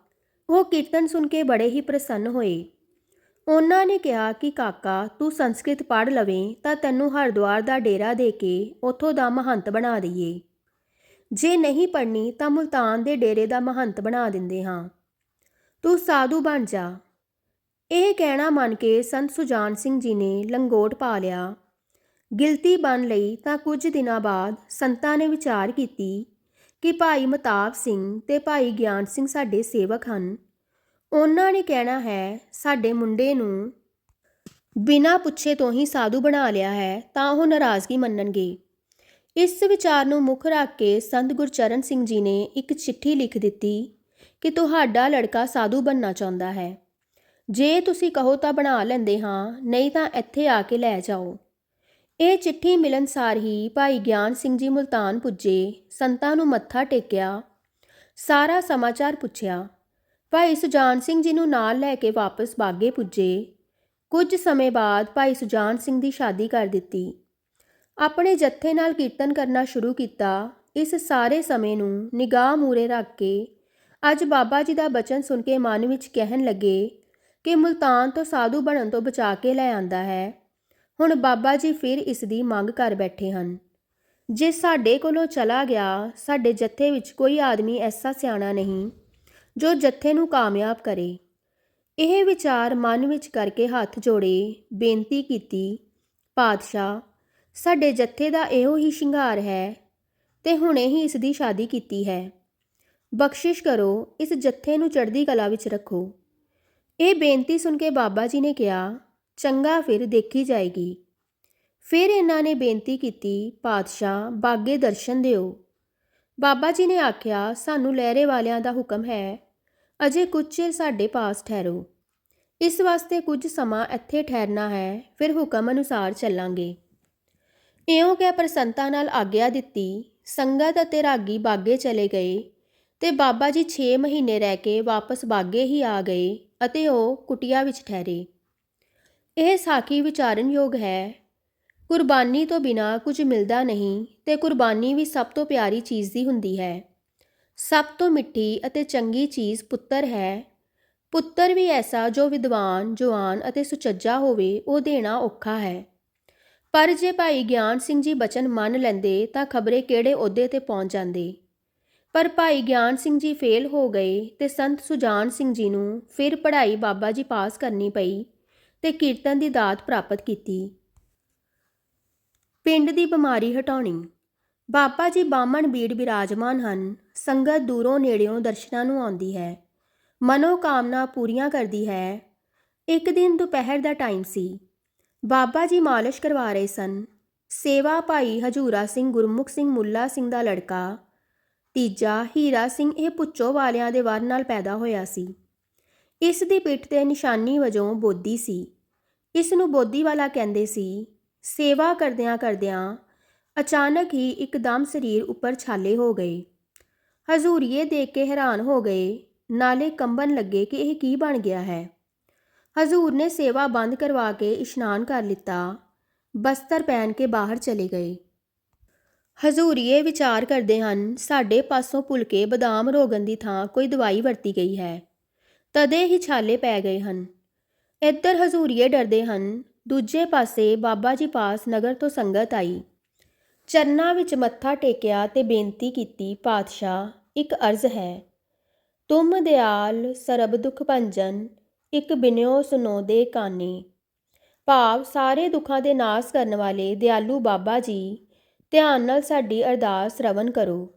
ਉਹ ਕੀਰਤਨ ਸੁਣ ਕੇ ਬੜੇ ਹੀ ਪ੍ਰਸੰਨ ਹੋਏ। ਉਹਨਾਂ ਨੇ ਕਿਹਾ ਕਿ, ਕਾਕਾ, ਤੂੰ ਸੰਸਕ੍ਰਿਤ ਪੜ੍ਹ ਲਵੇਂ ਤਾਂ ਤੈਨੂੰ ਹਰਦੁਆਰ ਦਾ ਡੇਰਾ ਦੇ ਕੇ ਉੱਥੋਂ ਦਾ ਮਹੰਤ ਬਣਾ ਦਈਏ। ਜੇ ਨਹੀਂ ਪੜ੍ਹਨੀ ਤਾਂ ਮੁਲਤਾਨ ਦੇ ਡੇਰੇ ਦਾ ਮਹੰਤ ਬਣਾ ਦਿੰਦੇ ਹਾਂ। ਤੂੰ ਸਾਧੂ ਬਣ ਜਾ। ਇਹ ਕਹਿਣਾ ਮੰਨ ਕੇ ਸੰਤ ਸੁਜਾਨ ਸਿੰਘ ਜੀ ਨੇ ਲੰਗੋਟ ਪਾ ਲਿਆ। ਗਿਲਤੀ ਬਣ ਲਈ ਤਾਂ ਕੁਝ ਦਿਨਾਂ ਬਾਅਦ ਸੰਤਾਂ ਨੇ ਵਿਚਾਰ ਕੀਤੀ ਕਿ ਭਾਈ ਮਤਾਬ ਸਿੰਘ ਤੇ ਭਾਈ ਗਿਆਨ ਸਿੰਘ ਸਾਡੇ ਸੇਵਕ ਹਨ। ਉਹਨਾਂ ਨੇ ਕਹਿਣਾ ਹੈ, ਸਾਡੇ ਮੁੰਡੇ ਨੂੰ ਬਿਨਾਂ ਪੁੱਛੇ ਤੋਂ ਹੀ ਸਾਧੂ ਬਣਾ ਲਿਆ ਹੈ, ਤਾਂ ਉਹ ਨਾਰਾਜ਼ਗੀ ਮੰਨਣਗੇ। ਇਸ ਵਿਚਾਰ ਨੂੰ ਮੁੱਖ ਰੱਖ ਕੇ ਸੰਤ ਗੁਰਚਰਨ ਸਿੰਘ ਜੀ ਨੇ ਇੱਕ ਚਿੱਠੀ ਲਿਖ ਦਿੱਤੀ ਕਿ ਤੁਹਾਡਾ ਲੜਕਾ ਸਾਧੂ ਬਣਨਾ ਚਾਹੁੰਦਾ ਹੈ। ਜੇ ਤੁਸੀਂ ਕਹੋ ਤਾਂ ਬਣਾ ਲੈਂਦੇ ਹਾਂ, ਨਹੀਂ ਤਾਂ ਇੱਥੇ ਆ ਕੇ ਲੈ ਜਾਓ। ਇਹ ਚਿੱਠੀ ਮਿਲਣਸਾਰ ਹੀ ਭਾਈ ਗਿਆਨ ਸਿੰਘ ਜੀ ਮੁਲਤਾਨ ਪੁੱਜੇ, ਸੰਤਾਂ ਨੂੰ ਮੱਥਾ ਟੇਕਿਆ, ਸਾਰਾ ਸਮਾਚਾਰ ਪੁੱਛਿਆ। ਭਾਈ ਸੁਜਾਨ ਸਿੰਘ ਜੀ ਨੂੰ ਨਾਲ ਲੈ ਕੇ ਵਾਪਸ ਬਾਗੇ ਪੁੱਜੇ। ਕੁਝ ਸਮੇਂ ਬਾਅਦ ਭਾਈ ਸੁਜਾਨ ਸਿੰਘ ਦੀ ਸ਼ਾਦੀ ਕਰ ਦਿੱਤੀ। ਆਪਣੇ ਜੱਥੇ ਨਾਲ ਕੀਰਤਨ ਕਰਨਾ ਸ਼ੁਰੂ ਕੀਤਾ। ਇਸ ਸਾਰੇ ਸਮੇਂ ਨੂੰ ਨਿਗਾਹ ਮੂਰੇ ਰੱਖ ਕੇ ਅੱਜ ਬਾਬਾ ਜੀ ਦਾ ਬਚਨ ਸੁਣ ਕੇ ਮਨ ਵਿੱਚ ਕਹਿਣ ਲੱਗੇ ਕਿ ਮੁਲਤਾਨ ਤੋਂ ਸਾਧੂ ਬਣਨ ਤੋਂ ਬਚਾ ਕੇ ਲੈ ਆਂਦਾ ਹੈ। ਹੁਣ ਬਾਬਾ ਜੀ ਫਿਰ ਇਸ ਦੀ ਮੰਗ ਕਰ ਬੈਠੇ ਹਨ। ਜੇ ਸਾਡੇ ਕੋਲੋਂ ਚਲਾ ਗਿਆ, ਸਾਡੇ ਜੱਥੇ ਵਿੱਚ ਕੋਈ ਆਦਮੀ ਐਸਾ ਸਿਆਣਾ ਨਹੀਂ, ਜੋ ਜੱਥੇ ਨੂੰ ਕਾਮਯਾਬ ਕਰੇ। ਇਹ ਵਿਚਾਰ ਮਨ ਵਿੱਚ ਕਰਕੇ ਹੱਥ ਜੋੜੇ, ਬੇਨਤੀ ਕੀਤੀ, ਪਾਤਸ਼ਾਹ, ਸਾਡੇ ਜੱਥੇ ਦਾ ਇਹੋ ਹੀ ਸ਼ਿੰਗਾਰ ਹੈ ਤੇ ਹੁਣੇ ਹੀ ਇਸ ਦੀ ਸ਼ਾਦੀ ਕੀਤੀ ਹੈ। ਬਖਸ਼ਿਸ਼ ਕਰੋ, ਇਸ ਜੱਥੇ ਨੂੰ ਚੜ੍ਹਦੀ ਕਲਾ ਵਿੱਚ ਰੱਖੋ। ਇਹ ਬੇਨਤੀ ਸੁਣ ਕੇ ਬਾਬਾ ਜੀ ਨੇ ਕਿਹਾ ਚੰਗਾ ਫਿਰ ਦੇਖੀ ਜਾਏਗੀ। ਫਿਰ ਇਹਨਾਂ ਨੇ ਬੇਨਤੀ ਕੀਤੀ, ਪਾਤਸ਼ਾਹ, ਬਾਗੇ ਦਰਸ਼ਨ ਦਿਓ। ਬਾਬਾ ਜੀ ਨੇ ਆਖਿਆ, ਸਾਨੂੰ ਲਹਿਰੇ ਵਾਲਿਆਂ ਦਾ ਹੁਕਮ ਹੈ, ਅਜੇ ਕੁਝ ਚਿਰ ਸਾਡੇ ਪਾਸ ਠਹਿਰੋ। ਇਸ ਵਾਸਤੇ ਕੁਝ ਸਮਾਂ ਇੱਥੇ ਠਹਿਰਨਾ ਹੈ, ਫਿਰ ਹੁਕਮ ਅਨੁਸਾਰ ਚੱਲਾਂਗੇ। ਇਉਂ ਕਿ ਪ੍ਰਸੰਤਾ ਨਾਲ ਆਗਿਆ ਦਿੱਤੀ। ਸੰਗਤ ਅਤੇ ਰਾਗੀ ਬਾਗੇ ਚਲੇ ਗਏ ਤੇ ਬਾਬਾ ਜੀ 6 ਮਹੀਨੇ ਰਹਿ ਕੇ ਵਾਪਸ ਬਾਗੇ ਹੀ ਆ ਗਏ ਅਤੇ ਉਹ ਕੁਟਿਆ ਵਿੱਚ ਠਹਿਰੇ। ਇਹ ਸਾਖੀ ਵਿਚਾਰਨਯੋਗ ਹੈ। ਕੁਰਬਾਨੀ ਤੋਂ ਬਿਨਾ ਕੁਝ ਮਿਲਦਾ ਨਹੀਂ ਤੇ ਕੁਰਬਾਨੀ ਵੀ ਸਭ ਤੋਂ ਪਿਆਰੀ ਚੀਜ਼ ਦੀ ਹੁੰਦੀ ਹੈ। ਸਭ ਤੋਂ ਮਿੱਠੀ ਅਤੇ ਚੰਗੀ ਚੀਜ਼ ਪੁੱਤਰ ਹੈ। ਪੁੱਤਰ ਵੀ ਐਸਾ ਜੋ ਵਿਦਵਾਨ, ਜਵਾਨ ਅਤੇ ਸੁਚੱਜਾ ਹੋਵੇ, ਉਹ ਦੇਣਾ ਔਖਾ ਹੈ। ਪਰ ਜੇ ਭਾਈ ਗਿਆਨ ਸਿੰਘ ਜੀ ਬਚਨ ਮੰਨ ਲੈਂਦੇ ਤਾਂ ਖਬਰੇ ਕਿਹੜੇ ਅਹੁਦੇ ਤੇ ਪਹੁੰਚ ਜਾਂਦੇ? ਪਰ ਭਾਈ ਗਿਆਨ ਸਿੰਘ ਜੀ ਫੇਲ ਹੋ ਗਏ ਤੇ ਸੰਤ ਸੁਜਾਨ ਸਿੰਘ ਜੀ ਨੂੰ ਫਿਰ ਪੜ੍ਹਾਈ ਬਾਬਾ ਜੀ ਪਾਸ ਕਰਨੀ ਪਈ। ਤੇ ਕੀਰਤਨ ਦੀ ਦਾਤ ਪ੍ਰਾਪਤ ਕੀਤੀ। ਪਿੰਡ ਦੀ ਬਿਮਾਰੀ ਹਟਾਉਣੀ। ਬਾਬਾ ਜੀ ਬਾਮਣ ਬੀੜ ਬਿਰਾਜਮਾਨ ਹਨ। ਸੰਗਤ ਦੂਰੋਂ ਨੇੜਿਓਂ ਦਰਸ਼ਨਾਂ ਨੂੰ ਆਉਂਦੀ ਹੈ। ਮਨੋ ਕਾਮਨਾ ਪੂਰੀਆਂ ਕਰਦੀ ਹੈ। ਇੱਕ ਦਿਨ ਦੁਪਹਿਰ ਦਾ ਟਾਈਮ ਸੀ। ਬਾਬਾ ਜੀ ਮਾਲਿਸ਼ ਕਰਵਾ ਰਹੇ ਸਨ। ਸੇਵਾ ਭਾਈ ਹਜੂਰਾ ਸਿੰਘ ਗੁਰਮੁਖ ਸਿੰਘ ਮੁੱਲਾ ਸਿੰਘ ਦਾ ਲੜਕਾ। ਤੀਜਾ ਹੀਰਾ ਸਿੰਘ ਇਹ ਪੁੱਚੋ ਵਾਲਿਆਂ ਦੇ ਵਰ ਨਾਲ ਪੈਦਾ ਹੋਇਆ ਸੀ। ਇਸ ਦੀ ਪਿੱਠ ਤੇ ਨਿਸ਼ਾਨੀ ਵਜੋਂ ਬੋਦੀ ਸੀ। ਇਸ ਨੂੰ ਬੋਦੀ ਵਾਲਾ ਕਹਿੰਦੇ ਸੀ, ਸੇਵਾ ਕਰਦਿਆਂ ਕਰਦਿਆਂ ਅਚਾਨਕ ਹੀ ਇੱਕਦਮ ਸਰੀਰ ਉੱਪਰ ਛਾਲੇ ਹੋ ਗਏ। ਹਜ਼ੂਰੀਏ ਦੇਖ ਕੇ ਹੈਰਾਨ ਹੋ ਗਏ, ਨਾਲੇ ਕੰਬਣ ਲੱਗੇ ਕਿ ਇਹ ਕੀ ਬਣ ਗਿਆ ਹੈ। ਹਜ਼ੂਰ ਨੇ ਸੇਵਾ ਬੰਦ ਕਰਵਾ ਕੇ ਇਸ਼ਨਾਨ ਕਰ ਲਿੱਤਾ, ਬਸਤਰ ਪਹਿਨ ਕੇ ਬਾਹਰ ਚਲੇ ਗਏ। ਹਜ਼ੂਰੀਏ ਵਿਚਾਰ ਕਰਦੇ ਹਨ, ਸਾਡੇ ਪਾਸੋਂ ਭੁੱਲ ਕੇ ਬਦਾਮ ਰੋਗਨ ਦੀ ਥਾਂ ਕੋਈ ਦਵਾਈ ਵਰਤੀ ਗਈ ਹੈ। ਤਦੇ ਹੀ ਛਾਲੇ ਪੈ ਗਏ ਹਨ। ਇੱਧਰ ਹਜ਼ੂਰੀਏ ਡਰਦੇ ਹਨ। ਦੂਜੇ ਪਾਸੇ ਬਾਬਾ ਜੀ ਪਾਸ ਨਗਰ ਤੋਂ ਸੰਗਤ ਆਈ। ਚਰਨਾਂ ਵਿੱਚ ਮੱਥਾ ਟੇਕਿਆ ਤੇ ਬੇਨਤੀ ਕੀਤੀ, ਪਾਤਸ਼ਾਹ, ਇੱਕ ਅਰਜ਼ ਹੈ। ਤੁਮ ਦਿਆਲ ਸਰਬ ਦੁਖ ਭੰਜਨ, ਇੱਕ ਬਿਨਿਓ ਸੁਨੋ ਦੇ ਕਾਨੇ। ਭਾਵ ਸਾਰੇ ਦੁੱਖਾਂ ਦੇ ਨਾਸ ਕਰਨ ਵਾਲੇ ਦਿਆਲੂ ਬਾਬਾ ਜੀ, ਧਿਆਨ ਨਾਲ ਸਾਡੀ ਅਰਦਾਸ ਸ਼ਰਵਨ ਕਰੋ।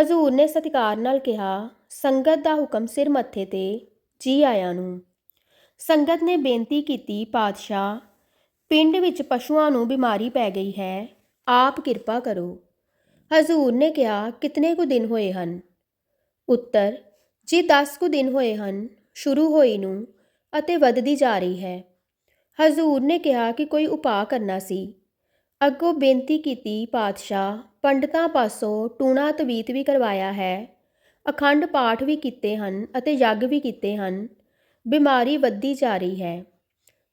ਹਜ਼ੂਰ ਨੇ ਸਤਿਕਾਰ ਨਾਲ ਕਿਹਾ, ਸੰਗਤ ਦਾ ਹੁਕਮ ਸਿਰ ਮੱਥੇ ਤੇ ਜੀ ਆਇਆਂ ਨੂੰ। ਸੰਗਤ ਨੇ ਬੇਨਤੀ ਕੀਤੀ, ਪਾਤਸ਼ਾਹ, ਪਿੰਡ ਵਿੱਚ ਪਸ਼ੂਆਂ ਨੂੰ ਬਿਮਾਰੀ ਪੈ ਗਈ ਹੈ, ਆਪ ਕਿਰਪਾ ਕਰੋ। ਹਜ਼ੂਰ ਨੇ ਕਿਹਾ, ਕਿਤਨੇ ਕੁ ਦਿਨ ਹੋਏ ਹਨ? ਉੱਤਰ, ਜੀ 10 ਕੁ ਦਿਨ ਹੋਏ ਹਨ, ਸ਼ੁਰੂ ਹੋਈ ਨੂੰ ਅਤੇ ਵੱਧਦੀ ਜਾ ਰਹੀ ਹੈ। ਹਜ਼ੂਰ ਨੇ ਕਿਹਾ ਕਿ ਕੋਈ ਉਪਾਅ ਕਰਨਾ ਸੀ। ਅੱਗੋਂ ਬੇਨਤੀ ਕੀਤੀ, ਪਾਤਸ਼ਾਹ, ਪੰਡਤਾਂ ਪਾਸੋਂ ਟੂਣਾ ਤਵੀਤ ਵੀ ਕਰਵਾਇਆ ਹੈ ਅਖੰਡ ਪਾਠ ਵੀ ਕੀਤੇ ਹਨ ਅਤੇ ਯੱਗ ਵੀ ਕੀਤੇ ਹਨ। ਬਿਮਾਰੀ ਵੱਧਦੀ ਜਾ ਰਹੀ ਹੈ।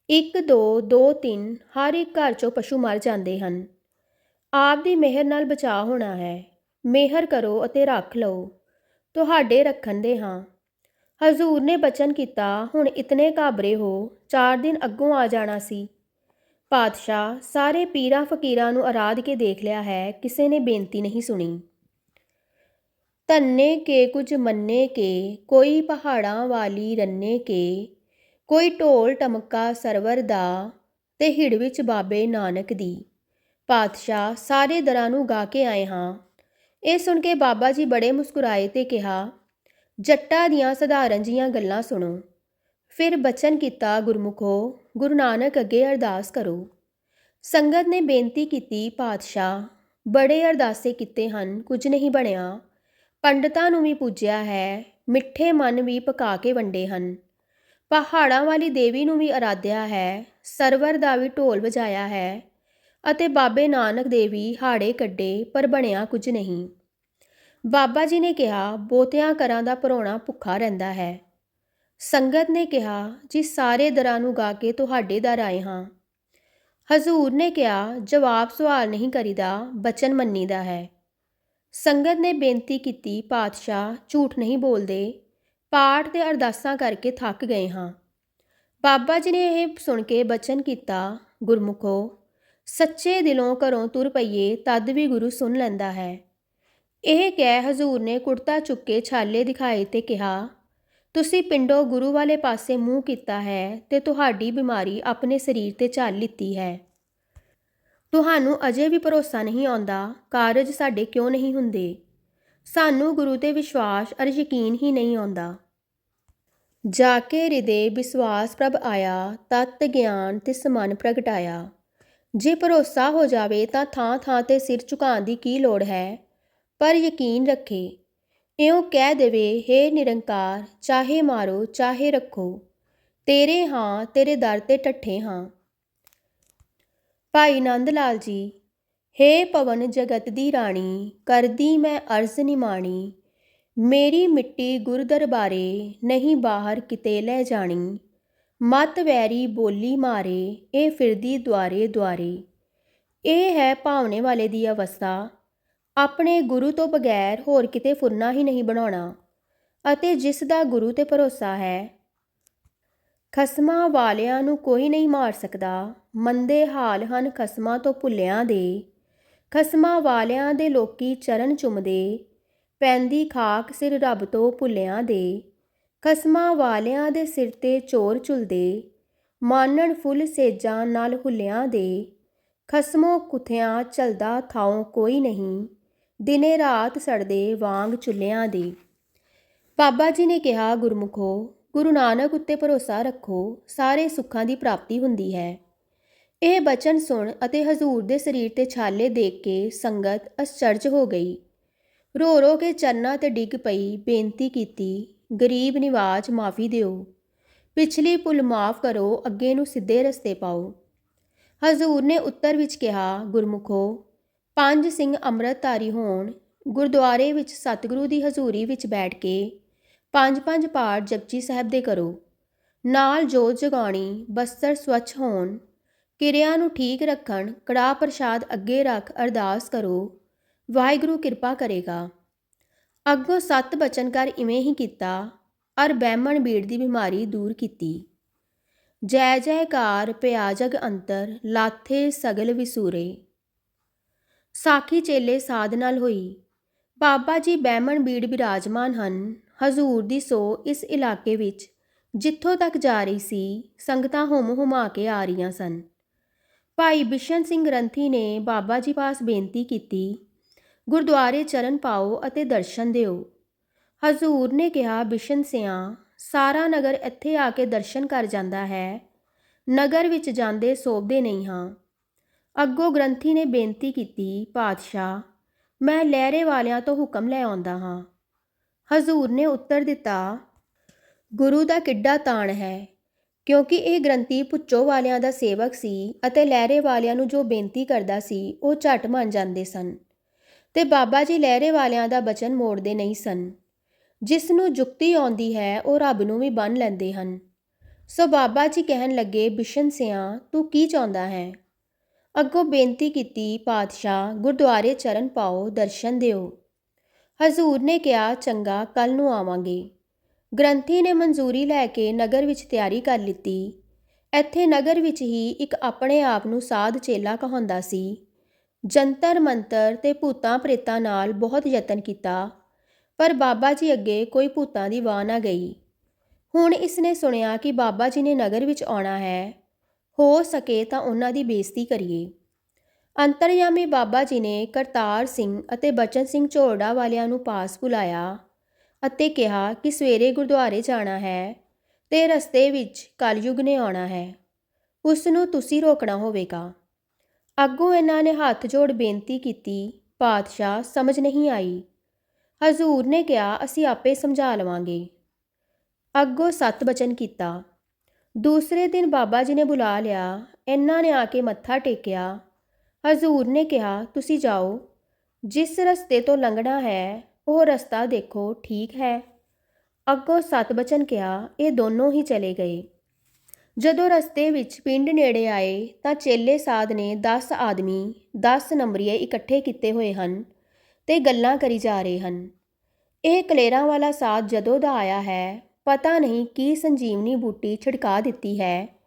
1 2 2 3 ਹਰ ਇੱਕ ਘਰ ਚੋਂ ਪਸ਼ੂ ਮਰ ਜਾਂਦੇ ਹਨ। ਆਪ ਦੀ ਮਿਹਰ ਨਾਲ ਬਚਾਅ ਹੋਣਾ ਹੈ। ਮਿਹਰ ਕਰੋ ਅਤੇ ਰੱਖ ਲਓ। ਤੁਹਾਡੇ ਰੱਖਣ ਦੇ ਹਾਂ। ਹਜ਼ੂਰ ਨੇ ਬਚਨ ਕੀਤਾ, ਹੁਣ ਇਤਨੇ ਘਾਬਰੇ ਹੋ, ਚਾਰ ਦਿਨ ਅੱਗੋਂ ਆ ਜਾਣਾ ਸੀ। ਪਾਤਸ਼ਾਹ ਸਾਰੇ ਪੀਰਾਂ ਫਕੀਰਾਂ ਨੂੰ ਅਰਾਧ ਕੇ ਦੇਖ ਲਿਆ ਹੈ, ਕਿਸੇ ਨੇ ਬੇਨਤੀ ਨਹੀਂ ਸੁਣੀ। ਧੰਨੇ ਕੇ ਕੁਝ ਮੰਨੇ ਕੇ, ਕੋਈ ਪਹਾੜਾਂ ਵਾਲੀ ਰੰਨੇ ਕੇ, ਕੋਈ ਢੋਲ ਟਮਕਾ ਸਰਵਰ ਦਾ ਤੇ ਹਿੜ ਵਿੱਚ ਬਾਬੇ ਨਾਨਕ ਦੀ। ਪਾਤਸ਼ਾਹ ਸਾਰੇ ਦਰਾਂ ਨੂੰ ਗਾ ਕੇ ਆਏ ਹਾਂ। ਇਹ ਸੁਣ ਕੇ ਬਾਬਾ ਜੀ ਬੜੇ ਮੁਸਕਰਾਏ ਤੇ ਕਿਹਾ, ਜੱਟਾਂ ਦੀਆਂ ਸਧਾਰਨ ਜੀਆਂ ਗੱਲਾਂ ਸੁਣੋ। ਫਿਰ ਬਚਨ ਕੀਤਾ ਗੁਰਮੁਖੋ, ਗੁਰੂ ਨਾਨਕ ਅੱਗੇ ਅਰਦਾਸ ਕਰੋ। ਸੰਗਤ ਨੇ ਬੇਨਤੀ ਕੀਤੀ, ਪਾਤਸ਼ਾਹ, ਬੜੇ ਅਰਦਾਸੇ ਕੀਤੇ ਹਨ, ਕੁਝ ਨਹੀਂ ਬਣਿਆ। ਪੰਡਤਾਂ ਨੂੰ ਵੀ ਪੂਜਿਆ ਹੈ, ਮਿੱਠੇ ਮਨ ਵੀ ਪਕਾ ਕੇ ਵੰਡੇ ਹਨ। ਪਹਾੜਾਂ ਵਾਲੀ ਦੇਵੀ ਨੂੰ ਵੀ ਅਰਾਧਿਆ ਹੈ, ਸਰਵਰ ਦਾ ਵੀ ਢੋਲ ਵਜਾਇਆ ਹੈ ਅਤੇ ਬਾਬੇ ਨਾਨਕ ਦੇਵੀ ਹਾੜੇ ਕੱਢੇ ਪਰ ਬਣਿਆ ਕੁਝ ਨਹੀਂ। ਬਾਬਾ ਜੀ ਨੇ ਕਿਹਾ ਬੋਤਿਆਂ ਕਰਾਂ ਦਾ ਭਰੋਣਾ ਭੁੱਖਾ ਰਹਿੰਦਾ ਹੈ। ਸੰਗਤ ਨੇ ਕਿਹਾ, ਜੀ ਸਾਰੇ ਦਰਾਂ ਨੂੰ ਗਾ ਕੇ ਤੁਹਾਡੇ ਦਰ ਆਏ ਹਾਂ। ਹਜ਼ੂਰ ਨੇ ਕਿਹਾ, ਜਵਾਬ ਸਵਾਲ ਨਹੀਂ ਕਰੀਦਾ, ਬਚਨ ਮੰਨੀਦਾ ਹੈ। ਸੰਗਤ ਨੇ ਬੇਨਤੀ ਕੀਤੀ, ਪਾਤਸ਼ਾਹ, ਝੂਠ ਨਹੀਂ ਬੋਲਦੇ। ਪਾਠ ਤੇ ਅਰਦਾਸਾਂ ਕਰਕੇ ਥੱਕ ਗਏ ਹਾਂ। ਬਾਬਾ ਜੀ ਨੇ ਇਹ ਸੁਣ ਕੇ ਬਚਨ ਕੀਤਾ, ਗੁਰਮੁਖੋ, ਸੱਚੇ ਦਿਲੋਂ ਘਰੋਂ ਤੁਰ ਪਈਏ, ਤਦ ਵੀ ਗੁਰੂ ਸੁਣ ਲੈਂਦਾ ਹੈ। ਇਹ ਕਹਿ ਹਜ਼ੂਰ ਨੇ ਕੁੜਤਾ ਚੁੱਕ ਕੇ ਛਾਲੇ ਦਿਖਾਏ ਤੇ ਕਿਹਾ, ਤੁਸੀਂ ਪਿੰਡੋਂ ਗੁਰੂ ਵਾਲੇ ਪਾਸੇ ਮੂੰਹ ਕੀਤਾ ਹੈ ਤੇ ਤੁਹਾਡੀ ਬਿਮਾਰੀ ਆਪਣੇ ਸਰੀਰ ਤੇ ਝੱਲ ਲਿੱਤੀ ਹੈ। ਤੁਹਾਨੂੰ ਅਜੇ ਵੀ ਭਰੋਸਾ ਨਹੀਂ ਆਉਂਦਾ, ਕਾਰਜ ਸਾਡੇ ਕਿਉਂ ਨਹੀਂ ਹੁੰਦੇ? ਸਾਨੂੰ ਗੁਰੂ ਤੇ ਵਿਸ਼ਵਾਸ ਅਰ ਯਕੀਨ ਹੀ ਨਹੀਂ ਆਉਂਦਾ। ਜਾ ਕੇ ਹਿਰਦੇ ਵਿਸ਼ਵਾਸ ਪ੍ਰਭ ਆਇਆ, ਤਤ ਗਿਆਨ ਤਿਸ ਮਨ ਪ੍ਰਗਟਾਇਆ। ਜੇ ਭਰੋਸਾ ਹੋ ਜਾਵੇ ਤਾਂ ਥਾਂ ਥਾਂ ਤੇ ਸਿਰ ਝੁਕਾਉਣ ਦੀ ਕੀ ਲੋੜ ਹੈ? ਪਰ ਯਕੀਨ ਰੱਖੇ, ਇਉਂ ਕਹਿ ਦੇਵੇ, ਹੇ ਨਿਰੰਕਾਰ, ਚਾਹੇ ਮਾਰੋ, ਚਾਹੇ ਰੱਖੋ, ਤੇਰੇ ਹਾਂ, ਤੇਰੇ ਦਰ ਤੇ ਟੱਠੇ ਹਾਂ। ਭਾਈ ਨੰਦ ਲਾਲ ਜੀ, ਹੇ ਪਵਨ ਜਗਤ ਦੀ ਰਾਣੀ, ਕਰਦੀ ਮੈਂ ਅਰਜ਼ ਨਿਮਾਣੀ। ਮੇਰੀ ਮਿੱਟੀ ਗੁਰ ਦਰਬਾਰੇ ਨਹੀਂ ਬਾਹਰ ਕਿਤੇ ਲੈ ਜਾਣੀ। ਮਤ ਵੈਰੀ ਬੋਲੀ ਮਾਰੇ, ਇਹ ਫਿਰਦੀ ਦੁਆਰੇ ਦੁਆਰੇ। ਇਹ ਹੈ ਭਾਵਨੇ ਵਾਲੇ ਦੀ ਅਵਸਥਾ। ਆਪਣੇ ਗੁਰੂ ਤੋਂ ਬਗੈਰ ਹੋਰ ਕਿਤੇ ਫੁਰਨਾ ਹੀ ਨਹੀਂ ਬਣਾਉਣਾ। ਅਤੇ ਜਿਸ ਦਾ ਗੁਰੂ ਤੇ ਭਰੋਸਾ ਹੈ, ਖਸਮਾਂ ਵਾਲਿਆਂ ਨੂੰ ਕੋਈ ਨਹੀਂ ਮਾਰ ਸਕਦਾ। ਮੰਦੇ ਹਾਲ ਹਨ ਖਸਮਾਂ ਤੋਂ ਭੁੱਲਿਆਂ ਦੇ। ਖਸਮਾਂ ਵਾਲਿਆਂ ਦੇ ਲੋਕੀ ਚਰਨ ਚੁੰਮਦੇ। ਪੈਂਦੀ ਖਾਕ ਸਿਰ ਰੱਬ ਤੋਂ ਭੁੱਲਿਆਂ ਦੇ। ਖਸਮਾਂ ਵਾਲਿਆਂ ਦੇ ਸਿਰ ਤੇ ਚੋਰ ਝੁਲਦੇ। ਮਾਨਣ ਫੁੱਲ ਸੇਜਾਂ ਨਾਲ ਹੁੱਲਿਆਂ ਦੇ। ਖਸਮੋ ਕੁਥਿਆਂ ਚਲਦਾ ਥਾਉ ਕੋਈ ਨਹੀਂ। ਦਿਨੇ ਰਾਤ ਸੜਦੇ ਵਾਂਗ ਚੁੱਲਿਆਂ ਦੇ। ਬਾਬਾ ਜੀ ਨੇ ਕਿਹਾ, ਗੁਰਮੁਖੋ, ਗੁਰੂ ਨਾਨਕ ਉੱਤੇ ਭਰੋਸਾ ਰੱਖੋ, ਸਾਰੇ ਸੁੱਖਾਂ ਦੀ ਪ੍ਰਾਪਤੀ ਹੁੰਦੀ ਹੈ। ਇਹ ਬਚਨ ਸੁਣ ਅਤੇ ਹਜ਼ੂਰ ਦੇ ਸਰੀਰ ਤੇ ਛਾਲੇ ਦੇਖ ਕੇ ਸੰਗਤ ਅਸਚਰਜ ਹੋ ਗਈ। ਰੋ ਰੋ ਕੇ ਚਰਨਾਂ ਤੇ ਡਿੱਗ ਪਈ, ਬੇਨਤੀ ਕੀਤੀ, ਗਰੀਬ ਨਿਵਾਜ ਮਾਫੀ ਦਿਓ। ਪਿਛਲੀ ਭੁੱਲ ਮਾਫ ਕਰੋ, ਅੱਗੇ ਨੂੰ ਸਿੱਧੇ ਰਸਤੇ ਪਾਓ। ਹਜ਼ੂਰ ਨੇ ਉੱਤਰ ਵਿੱਚ ਕਿਹਾ, ਗੁਰਮੁਖੋ, ਪੰਜ ਸਿੰਘ ਅੰਮ੍ਰਿਤਧਾਰੀ ਹੋਣ, ਗੁਰਦੁਆਰੇ ਵਿੱਚ ਸਤਿਗੁਰੂ ਦੀ ਹਜ਼ੂਰੀ ਵਿੱਚ ਬੈਠ ਕੇ ਪੰਜ ਪੰਜ ਪਾਠ ਜਪਜੀ ਸਾਹਿਬ ਦੇ ਕਰੋ। ਨਾਲ ਜੋਤ ਜਗਾਉਣੀ, ਬਸਤਰ ਸਵੱਛ ਹੋਣ ਕਿਰਿਆ ਨੂੰ ਠੀਕ ਰੱਖਣ ਕੜਾ ਪ੍ਰਸ਼ਾਦ ਅੱਗੇ ਰੱਖ ਅਰਦਾਸ ਕਰੋ। ਵਾਹਿਗੁਰੂ ਕਿਰਪਾ ਕਰੇਗਾ। ਅੱਗੋਂ ਸੱਤ ਬਚਨ ਕਰ ਇਵੇਂ ਹੀ ਕੀਤਾ, ਅਰ ਬਹਿਮਣ ਬੀੜ ਦੀ ਬਿਮਾਰੀ ਦੂਰ ਕੀਤੀ। ਜੈ ਜੈਕਾਰ ਪਿਆ ਜਗ ਅੰਤਰ, ਲਾਥੇ ਸਗਲ ਵਿਸੂਰੇ। ਸਾਖੀ ਚੇਲੇ ਸਾਧ ਨਾਲ ਹੋਈ। ਬਾਬਾ ਜੀ ਬਹਿਮਣ ਬੀੜ ਬਿਰਾਜਮਾਨ ਹਨ। ਹਜ਼ੂਰ ਦੀ ਸੋ ਇਸ ਇਲਾਕੇ ਵਿੱਚ ਜਿੱਥੋਂ ਤੱਕ ਜਾ ਰਹੀ ਸੀ, ਸੰਗਤਾਂ ਹੁਮ ਹੁਮਾ ਕੇ ਆ ਰਹੀਆਂ ਸਨ। ਭਾਈ ਬਿਸ਼ਨ ਸਿੰਘ ਗ੍ਰੰਥੀ ਨੇ ਬਾਬਾ ਜੀ ਪਾਸ ਬੇਨਤੀ ਕੀਤੀ, ਗੁਰਦੁਆਰੇ ਚਰਨ ਪਾਓ ਅਤੇ ਦਰਸ਼ਨ ਦਿਓ। ਹਜ਼ੂਰ ਨੇ ਕਿਹਾ, ਬਿਸ਼ਨ ਸਿਆ, ਸਾਰਾ ਨਗਰ ਇੱਥੇ ਆ ਕੇ ਦਰਸ਼ਨ ਕਰ ਜਾਂਦਾ ਹੈ। ਨਗਰ ਵਿੱਚ ਜਾਂਦੇ ਸੋਭਦੇ ਨਹੀਂ ਹਾਂ। ਅੱਗੋਂ ਗ੍ਰੰਥੀ ਨੇ ਬੇਨਤੀ ਕੀਤੀ, ਪਾਤਸ਼ਾਹ, ਮੈਂ ਲਹਿਰੇ ਵਾਲਿਆਂ ਤੋਂ ਹੁਕਮ ਲੈ ਆਉਂਦਾ ਹਾਂ। ਹਜ਼ੂਰ ਨੇ ਉੱਤਰ ਦਿੱਤਾ, ਗੁਰੂ ਦਾ ਕਿੱਡਾ ਤਾਣ ਹੈ। ਕਿਉਂਕਿ ਇਹ ਗ੍ਰੰਥੀ ਪੁੱਚੋ ਵਾਲਿਆਂ ਦਾ ਸੇਵਕ ਸੀ ਅਤੇ ਲਹਿਰੇ ਵਾਲਿਆਂ ਨੂੰ ਜੋ ਬੇਨਤੀ ਕਰਦਾ ਸੀ, ਉਹ ਝਟ ਮੰਨ ਜਾਂਦੇ ਸਨ। ਤੇ ਬਾਬਾ ਜੀ ਲਹਿਰੇ ਵਾਲਿਆਂ ਦਾ ਬਚਨ ਮੋੜਦੇ ਨਹੀਂ ਸਨ। ਜਿਸ ਨੂੰ ਜੁਗਤੀ ਆਉਂਦੀ ਹੈ, ਉਹ ਰੱਬ ਨੂੰ ਵੀ ਬੰਨ ਲੈਂਦੇ ਹਨ। ਸੋ ਬਾਬਾ ਜੀ ਕਹਿਣ ਲੱਗੇ, ਬਿਸ਼ਨ ਸਿਆ, ਤੂੰ ਕੀ ਚਾਹੁੰਦਾ ਹੈ? ਅੱਗੋਂ ਬੇਨਤੀ ਕੀਤੀ, ਪਾਤਸ਼ਾਹ, ਗੁਰਦੁਆਰੇ ਚਰਨ ਪਾਓ, ਦਰਸ਼ਨ ਦਿਓ। ਹਜ਼ੂਰ ਨੇ ਕਿਹਾ, ਚੰਗਾ ਕੱਲ ਨੂੰ ਆਵਾਂਗੇ। ਗ੍ਰੰਥੀ ਨੇ ਮਨਜ਼ੂਰੀ ਲੈ ਕੇ ਨਗਰ ਵਿੱਚ ਤਿਆਰੀ ਕਰ ਲਿੱਤੀ। ਇੱਥੇ ਨਗਰ ਵਿੱਚ ਹੀ ਇੱਕ ਆਪਣੇ ਆਪ ਨੂੰ ਸਾਧ ਚੇਲਾ ਕਹਾਉਂਦਾ ਸੀ। ਜੰਤਰ ਮੰਤਰ ਤੇ ਭੂਤਾਂ ਪ੍ਰੇਤਾਂ ਨਾਲ ਬਹੁਤ ਯਤਨ ਕੀਤਾ, ਪਰ ਬਾਬਾ ਜੀ ਅੱਗੇ ਕੋਈ ਭੂਤਾਂ ਦੀ ਵਾਹ ਨਾ ਗਈ। ਹੁਣ ਇਸ ਨੇ ਸੁਣਿਆ ਕਿ ਬਾਬਾ ਜੀ ਨੇ ਨਗਰ ਵਿੱਚ ਆਉਣਾ ਹੈ, ਹੋ ਸਕੇ ਤਾਂ ਉਹਨਾਂ ਦੀ ਬੇਇੱਜ਼ਤੀ ਕਰੀਏ। ਅੰਤਰਯਾਮੀ ਬਾਬਾ ਜੀ ਨੇ ਕਰਤਾਰ ਸਿੰਘ ਅਤੇ ਬਚਨ ਸਿੰਘ ਝੋੜਾ ਵਾਲਿਆਂ ਨੂੰ ਪਾਸ ਬੁਲਾਇਆ। ਅਤੇ ਕਿਹਾ ਕਿ ਸਵੇਰੇ ਗੁਰਦੁਆਰੇ ਜਾਣਾ ਹੈ ਤੇ ਰਸਤੇ ਵਿੱਚ ਕਲਯੁਗ ਨੇ ਆਉਣਾ ਹੈ। ਉਸ ਨੂੰ ਤੁਸੀਂ ਰੋਕਣਾ ਹੋਵੇਗਾ। ਅੱਗੋਂ ਇਹਨਾਂ ਨੇ ਹੱਥ ਜੋੜ ਬੇਨਤੀ ਕੀਤੀ, ਪਾਤਸ਼ਾਹ ਸਮਝ ਨਹੀਂ ਆਈ। ਹਜ਼ੂਰ ਨੇ ਕਿਹਾ, ਅਸੀਂ ਆਪੇ ਸਮਝਾ ਲਵਾਂਗੇ। ਅੱਗੋਂ ਸਤ ਬਚਨ ਕੀਤਾ। ਦੂਸਰੇ ਦਿਨ ਬਾਬਾ ਜੀ ਨੇ ਬੁਲਾ ਲਿਆ, ਇਹਨਾਂ ਨੇ ਆ ਕੇ ਮੱਥਾ ਟੇਕਿਆ। ਹਜ਼ੂਰ ਨੇ ਕਿਹਾ, ਤੁਸੀਂ ਜਾਓ। ਜਿਸ ਰਸਤੇ ਤੋਂ ਲੰਘਣਾ ਹੈ ਉਹ ਰਸਤਾ ਦੇਖੋ, ਠੀਕ ਹੈ। ਅੱਗੋਂ ਸਤਬਚਨ ਕਿਹਾ, ਇਹ ਦੋਨੋਂ ਹੀ ਚਲੇ ਗਏ। ਜਦੋਂ ਰਸਤੇ ਵਿੱਚ ਪਿੰਡ ਨੇੜੇ ਆਏ, ਤਾਂ ਚੇਲੇ ਸਾਧ ਨੇ 10 ਆਦਮੀ 10 ਨੰਬਰੀਏ ਇਕੱਠੇ ਕੀਤੇ ਹੋਏ ਹਨ ਤੇ ਗੱਲਾਂ ਕਰੀ ਜਾ ਰਹੇ ਹਨ। ਇਹ ਕਲੇਰਾਂ ਵਾਲਾ ਸਾਧ ਜਦੋਂ ਦਾ ਆਇਆ ਹੈ, ਪਤਾ ਨਹੀਂ ਕੀ ਸੰਜੀਵਨੀ ਬੂਟੀ ਛਿੜਕਾ ਦਿੱਤੀ ਹੈ।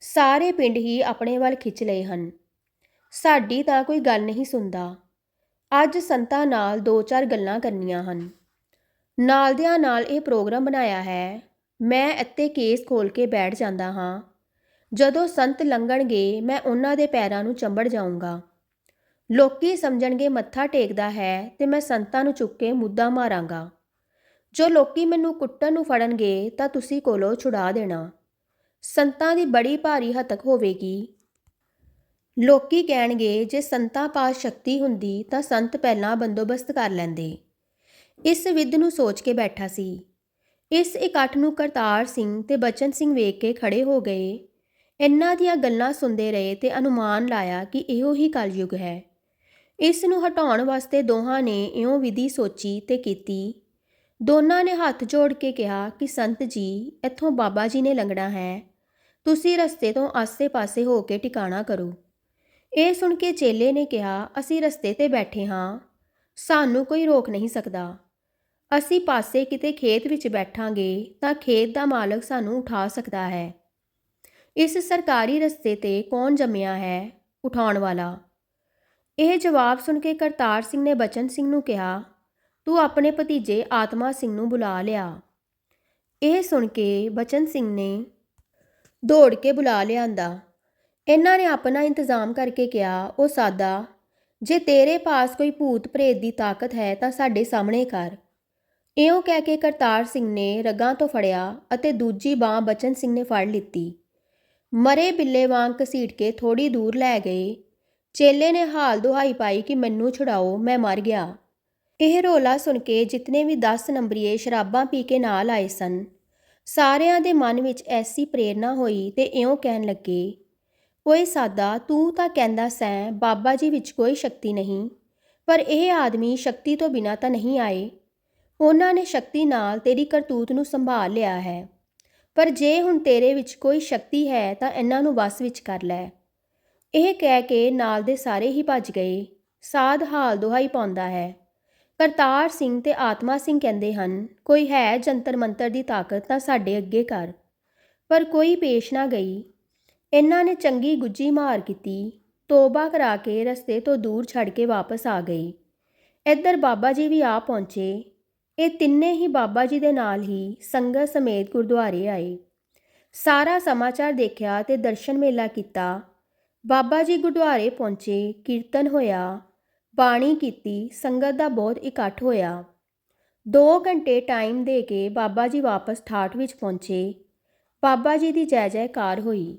ਸਾਰੇ ਪਿੰਡ ਹੀ ਆਪਣੇ ਵੱਲ ਖਿੱਚ ਲਏ ਹਨ। ਸਾਡੀ ਤਾਂ ਕੋਈ ਗੱਲ ਨਹੀਂ ਸੁਣਦਾ। ਅੱਜ ਸੰਤਾਂ ਨਾਲ ਦੋ ਚਾਰ ਗੱਲਾਂ ਕਰਨੀਆਂ ਹਨ। ਨਾਲਦਿਆਂ ਨਾਲ ਇਹ ਪ੍ਰੋਗਰਾਮ ਬਣਾਇਆ ਹੈ, ਮੈਂ ਇੱਥੇ ਕੇਸ ਖੋਲ ਕੇ ਬੈਠ ਜਾਂਦਾ ਹਾਂ। ਜਦੋਂ ਸੰਤ ਲੰਘਣਗੇ, ਮੈਂ ਉਹਨਾਂ ਦੇ ਪੈਰਾਂ ਨੂੰ ਚੰਬੜ ਜਾਊਂਗਾ। ਲੋਕੀ ਸਮਝਣਗੇ ਮੱਥਾ ਟੇਕਦਾ ਹੈ ਤੇ ਮੈਂ ਸੰਤਾਂ ਨੂੰ ਚੁੱਕ ਕੇ ਮੁੱਦਾ ਮਾਰਾਂਗਾ। ਜੋ ਲੋਕੀ ਮੈਨੂੰ ਕੁੱਟਣ ਨੂੰ ਫੜਨਗੇ, ਤਾਂ ਤੁਸੀਂ ਕੋਲੋਂ ਛੁਡਾ ਦੇਣਾ। ਸੰਤਾਂ ਦੀ ਬੜੀ ਭਾਰੀ ਹਤਕ ਹੋਵੇਗੀ। ਲੋਕੀ ਕਹਿਣਗੇ, ਜੇ ਸੰਤਾਂ ਪਾਸ ਸ਼ਕਤੀ ਹੁੰਦੀ ਤਾਂ ਸੰਤ ਪਹਿਲਾਂ ਬੰਦੋਬਸਤ ਕਰ ਲੈਂਦੇ। ਇਸ ਵਿਦ ਨੂੰ ਸੋਚ ਕੇ ਬੈਠਾ ਸੀ। ਇਸ ਇਕੱਠ ਨੂੰ ਕਰਤਾਰ ਸਿੰਘ ਤੇ ਬਚਨ ਸਿੰਘ ਵੇਖ ਕੇ ਖੜੇ ਹੋ ਗਏ। ਇਹਨਾਂ ਦੀਆਂ ਗੱਲਾਂ ਸੁਣਦੇ ਰਹੇ ਤੇ ਅਨੁਮਾਨ ਲਾਇਆ ਕਿ ਇਹੋ ਹੀ ਕਲਯੁਗ ਹੈ। ਇਸ ਨੂੰ ਹਟਾਉਣ ਵਾਸਤੇ ਦੋਹਾਂ ਨੇ ਇਉਂ ਵਿਧੀ ਸੋਚੀ ਤੇ ਕੀਤੀ। ਦੋਨਾਂ ਨੇ ਹੱਥ ਜੋੜ ਕੇ ਕਿਹਾ ਕਿ, ਸੰਤ ਜੀ, ਇੱਥੋਂ ਬਾਬਾ ਜੀ ਨੇ ਲੰਘਣਾ ਹੈ। ਤੁਸੀਂ ਰਸਤੇ ਤੋਂ ਆਸੇ-ਪਾਸੇ ਹੋ ਕੇ ਟਿਕਾਣਾ ਕਰੋ। ਇਹ ਸੁਣ ਕੇ ਚੇਲੇ ਨੇ ਕਿਹਾ, ਅਸੀਂ ਰਸਤੇ ਤੇ ਬੈਠੇ ਹਾਂ। ਸਾਨੂੰ ਕੋਈ ਰੋਕ ਨਹੀਂ ਸਕਦਾ। ਅਸੀਂ ਪਾਸੇ ਕਿਤੇ ਖੇਤ ਵਿੱਚ ਬੈਠਾਂਗੇ ਤਾਂ ਖੇਤ ਦਾ ਮਾਲਕ ਸਾਨੂੰ ਉਠਾ ਸਕਦਾ ਹੈ। ਇਸ ਸਰਕਾਰੀ ਰਸਤੇ ਤੇ ਕੌਣ ਜੰਮਿਆ ਹੈ? ਉਠਾਉਣ ਵਾਲਾ। ਇਹ ਜਵਾਬ ਸੁਣ ਕੇ ਕਰਤਾਰ ਸਿੰਘ ਨੇ ਬਚਨ ਸਿੰਘ ਨੂੰ ਕਿਹਾ, ਤੂੰ ਆਪਣੇ ਭਤੀਜੇ ਆਤਮਾ ਸਿੰਘ ਨੂੰ ਬੁਲਾ ਲਿਆ। ਇਹ ਸੁਣ ਕੇ ਬਚਨ ਸਿੰਘ ਨੇ ਦੌੜ ਕੇ ਬੁਲਾ ਲਿਆਂਦਾ। ਇਹਨਾਂ ਨੇ ਆਪਣਾ ਇੰਤਜ਼ਾਮ ਕਰਕੇ ਕਿਹਾ, ਉਹ ਸਾਦਾ, ਜੇ ਤੇਰੇ ਪਾਸ ਕੋਈ ਭੂਤ ਪ੍ਰੇਤ ਦੀ ਤਾਕਤ ਹੈ ਤਾਂ ਸਾਡੇ ਸਾਹਮਣੇ ਕਰ। ਇਉਂ ਕਹਿ ਕੇ ਕਰਤਾਰ ਸਿੰਘ ਨੇ ਰਗਾਂ ਤੋਂ ਫੜਿਆ ਅਤੇ ਦੂਜੀ ਬਾਹ ਬਚਨ ਸਿੰਘ ਨੇ ਫੜ ਲਿੱਤੀ। ਮਰੇ ਬਿੱਲੇ ਵਾਂਗ ਘਸੀਟ ਕੇ ਥੋੜੀ ਦੂਰ ਲੈ ਗਏ। ਚੇਲੇ ਨੇ ਹਾਲ ਦੁਹਾਈ ਪਾਈ ਕਿ ਮੈਨੂੰ ਛੁਡਾਓ, ਮੈਂ ਮਰ ਗਿਆ। ਇਹ ਰੋਲਾ ਸੁਣ ਕੇ ਜਿਤਨੇ ਵੀ 10 ਨੰਬਰੀਏ ਸ਼ਰਾਬਾਂ ਪੀ ਕੇ ਨਾਲ ਆਏ ਸਨ। ਸਾਰਿਆਂ ਦੇ ਮਨ ਵਿੱਚ ਐਸੀ ਪ੍ਰੇਰਣਾ ਹੋਈ ਤੇ ਇਉਂ ਕਹਿਣ ਲੱਗੇ ਓਏ ਸਾਦਾ, ਤੂੰ ਤਾਂ ਕਹਿੰਦਾ ਸੈਂ, ਬਾਬਾ ਜੀ ਵਿੱਚ ਕੋਈ ਸ਼ਕਤੀ ਨਹੀਂ। ਪਰ ਇਹ ਆਦਮੀ ਸ਼ਕਤੀ ਤੋਂ ਬਿਨਾਂ ਤਾਂ ਨਹੀਂ ਆਏ। ਉਹਨਾਂ ਨੇ ਸ਼ਕਤੀ ਨਾਲ ਤੇਰੀ ਕਰਤੂਤ ਨੂੰ ਸੰਭਾਲ ਲਿਆ ਹੈ। ਪਰ ਜੇ ਹੁਣ ਤੇਰੇ ਵਿੱਚ ਕੋਈ ਸ਼ਕਤੀ ਹੈ, ਤਾਂ ਇਹਨਾਂ ਨੂੰ ਵਸ ਵਿੱਚ ਕਰ ਲੈ। ਇਹ ਕਹਿ ਕੇ ਨਾਲ ਦੇ ਸਾਰੇ ਹੀ ਭੱਜ ਗਏ। ਸਾਧ ਹਾਲ ਦੁਹਾਈ ਪਾਉਂਦਾ ਹੈ। ਕਰਤਾਰ ਸਿੰਘ ਤੇ ਆਤਮਾ ਸਿੰਘ ਕਹਿੰਦੇ ਹਨ, ਕੋਈ ਹੈ ਜੰਤਰ ਮੰਤਰ ਦੀ ਤਾਕਤ ਤਾਂ ਸਾਡੇ ਅੱਗੇ ਕਰ। ਪਰ ਕੋਈ ਪੇਸ਼ ਨਾ ਗਈ। ਇਹਨਾਂ ਨੇ ਚੰਗੀ ਗੁੱਜੀ ਮਾਰ ਕੀਤੀ, ਤੋਬਾ ਕਰਾ ਕੇ ਰਸਤੇ ਤੋਂ ਦੂਰ ਛੱਡ ਕੇ ਵਾਪਸ ਆ ਗਈ। ਇੱਧਰ ਬਾਬਾ ਜੀ ਵੀ ਆ ਪਹੁੰਚੇ। ਇਹ ਤਿੰਨੇ ਹੀ ਬਾਬਾ ਜੀ ਦੇ ਨਾਲ ਹੀ ਸੰਗਤ ਸਮੇਤ ਗੁਰਦੁਆਰੇ ਆਏ। ਸਾਰਾ ਸਮਾਚਾਰ ਦੇਖਿਆ ਤੇ ਦਰਸ਼ਨ ਮੇਲਾ ਕੀਤਾ। ਬਾਬਾ ਜੀ ਗੁਰਦੁਆਰੇ ਪਹੁੰਚੇ, ਕੀਰਤਨ ਹੋਇਆ, ਬਾਣੀ ਕੀਤੀ, ਸੰਗਤ ਦਾ ਬਹੁਤ ਇਕੱਠ ਹੋਇਆ। 2 ਘੰਟੇ ਟਾਈਮ ਦੇ ਕੇ ਬਾਬਾ ਜੀ ਵਾਪਸ ਠਾਠ ਵਿੱਚ ਪਹੁੰਚੇ। ਬਾਬਾ ਜੀ ਦੀ ਜੈ ਜੈਕਾਰ ਹੋਈ।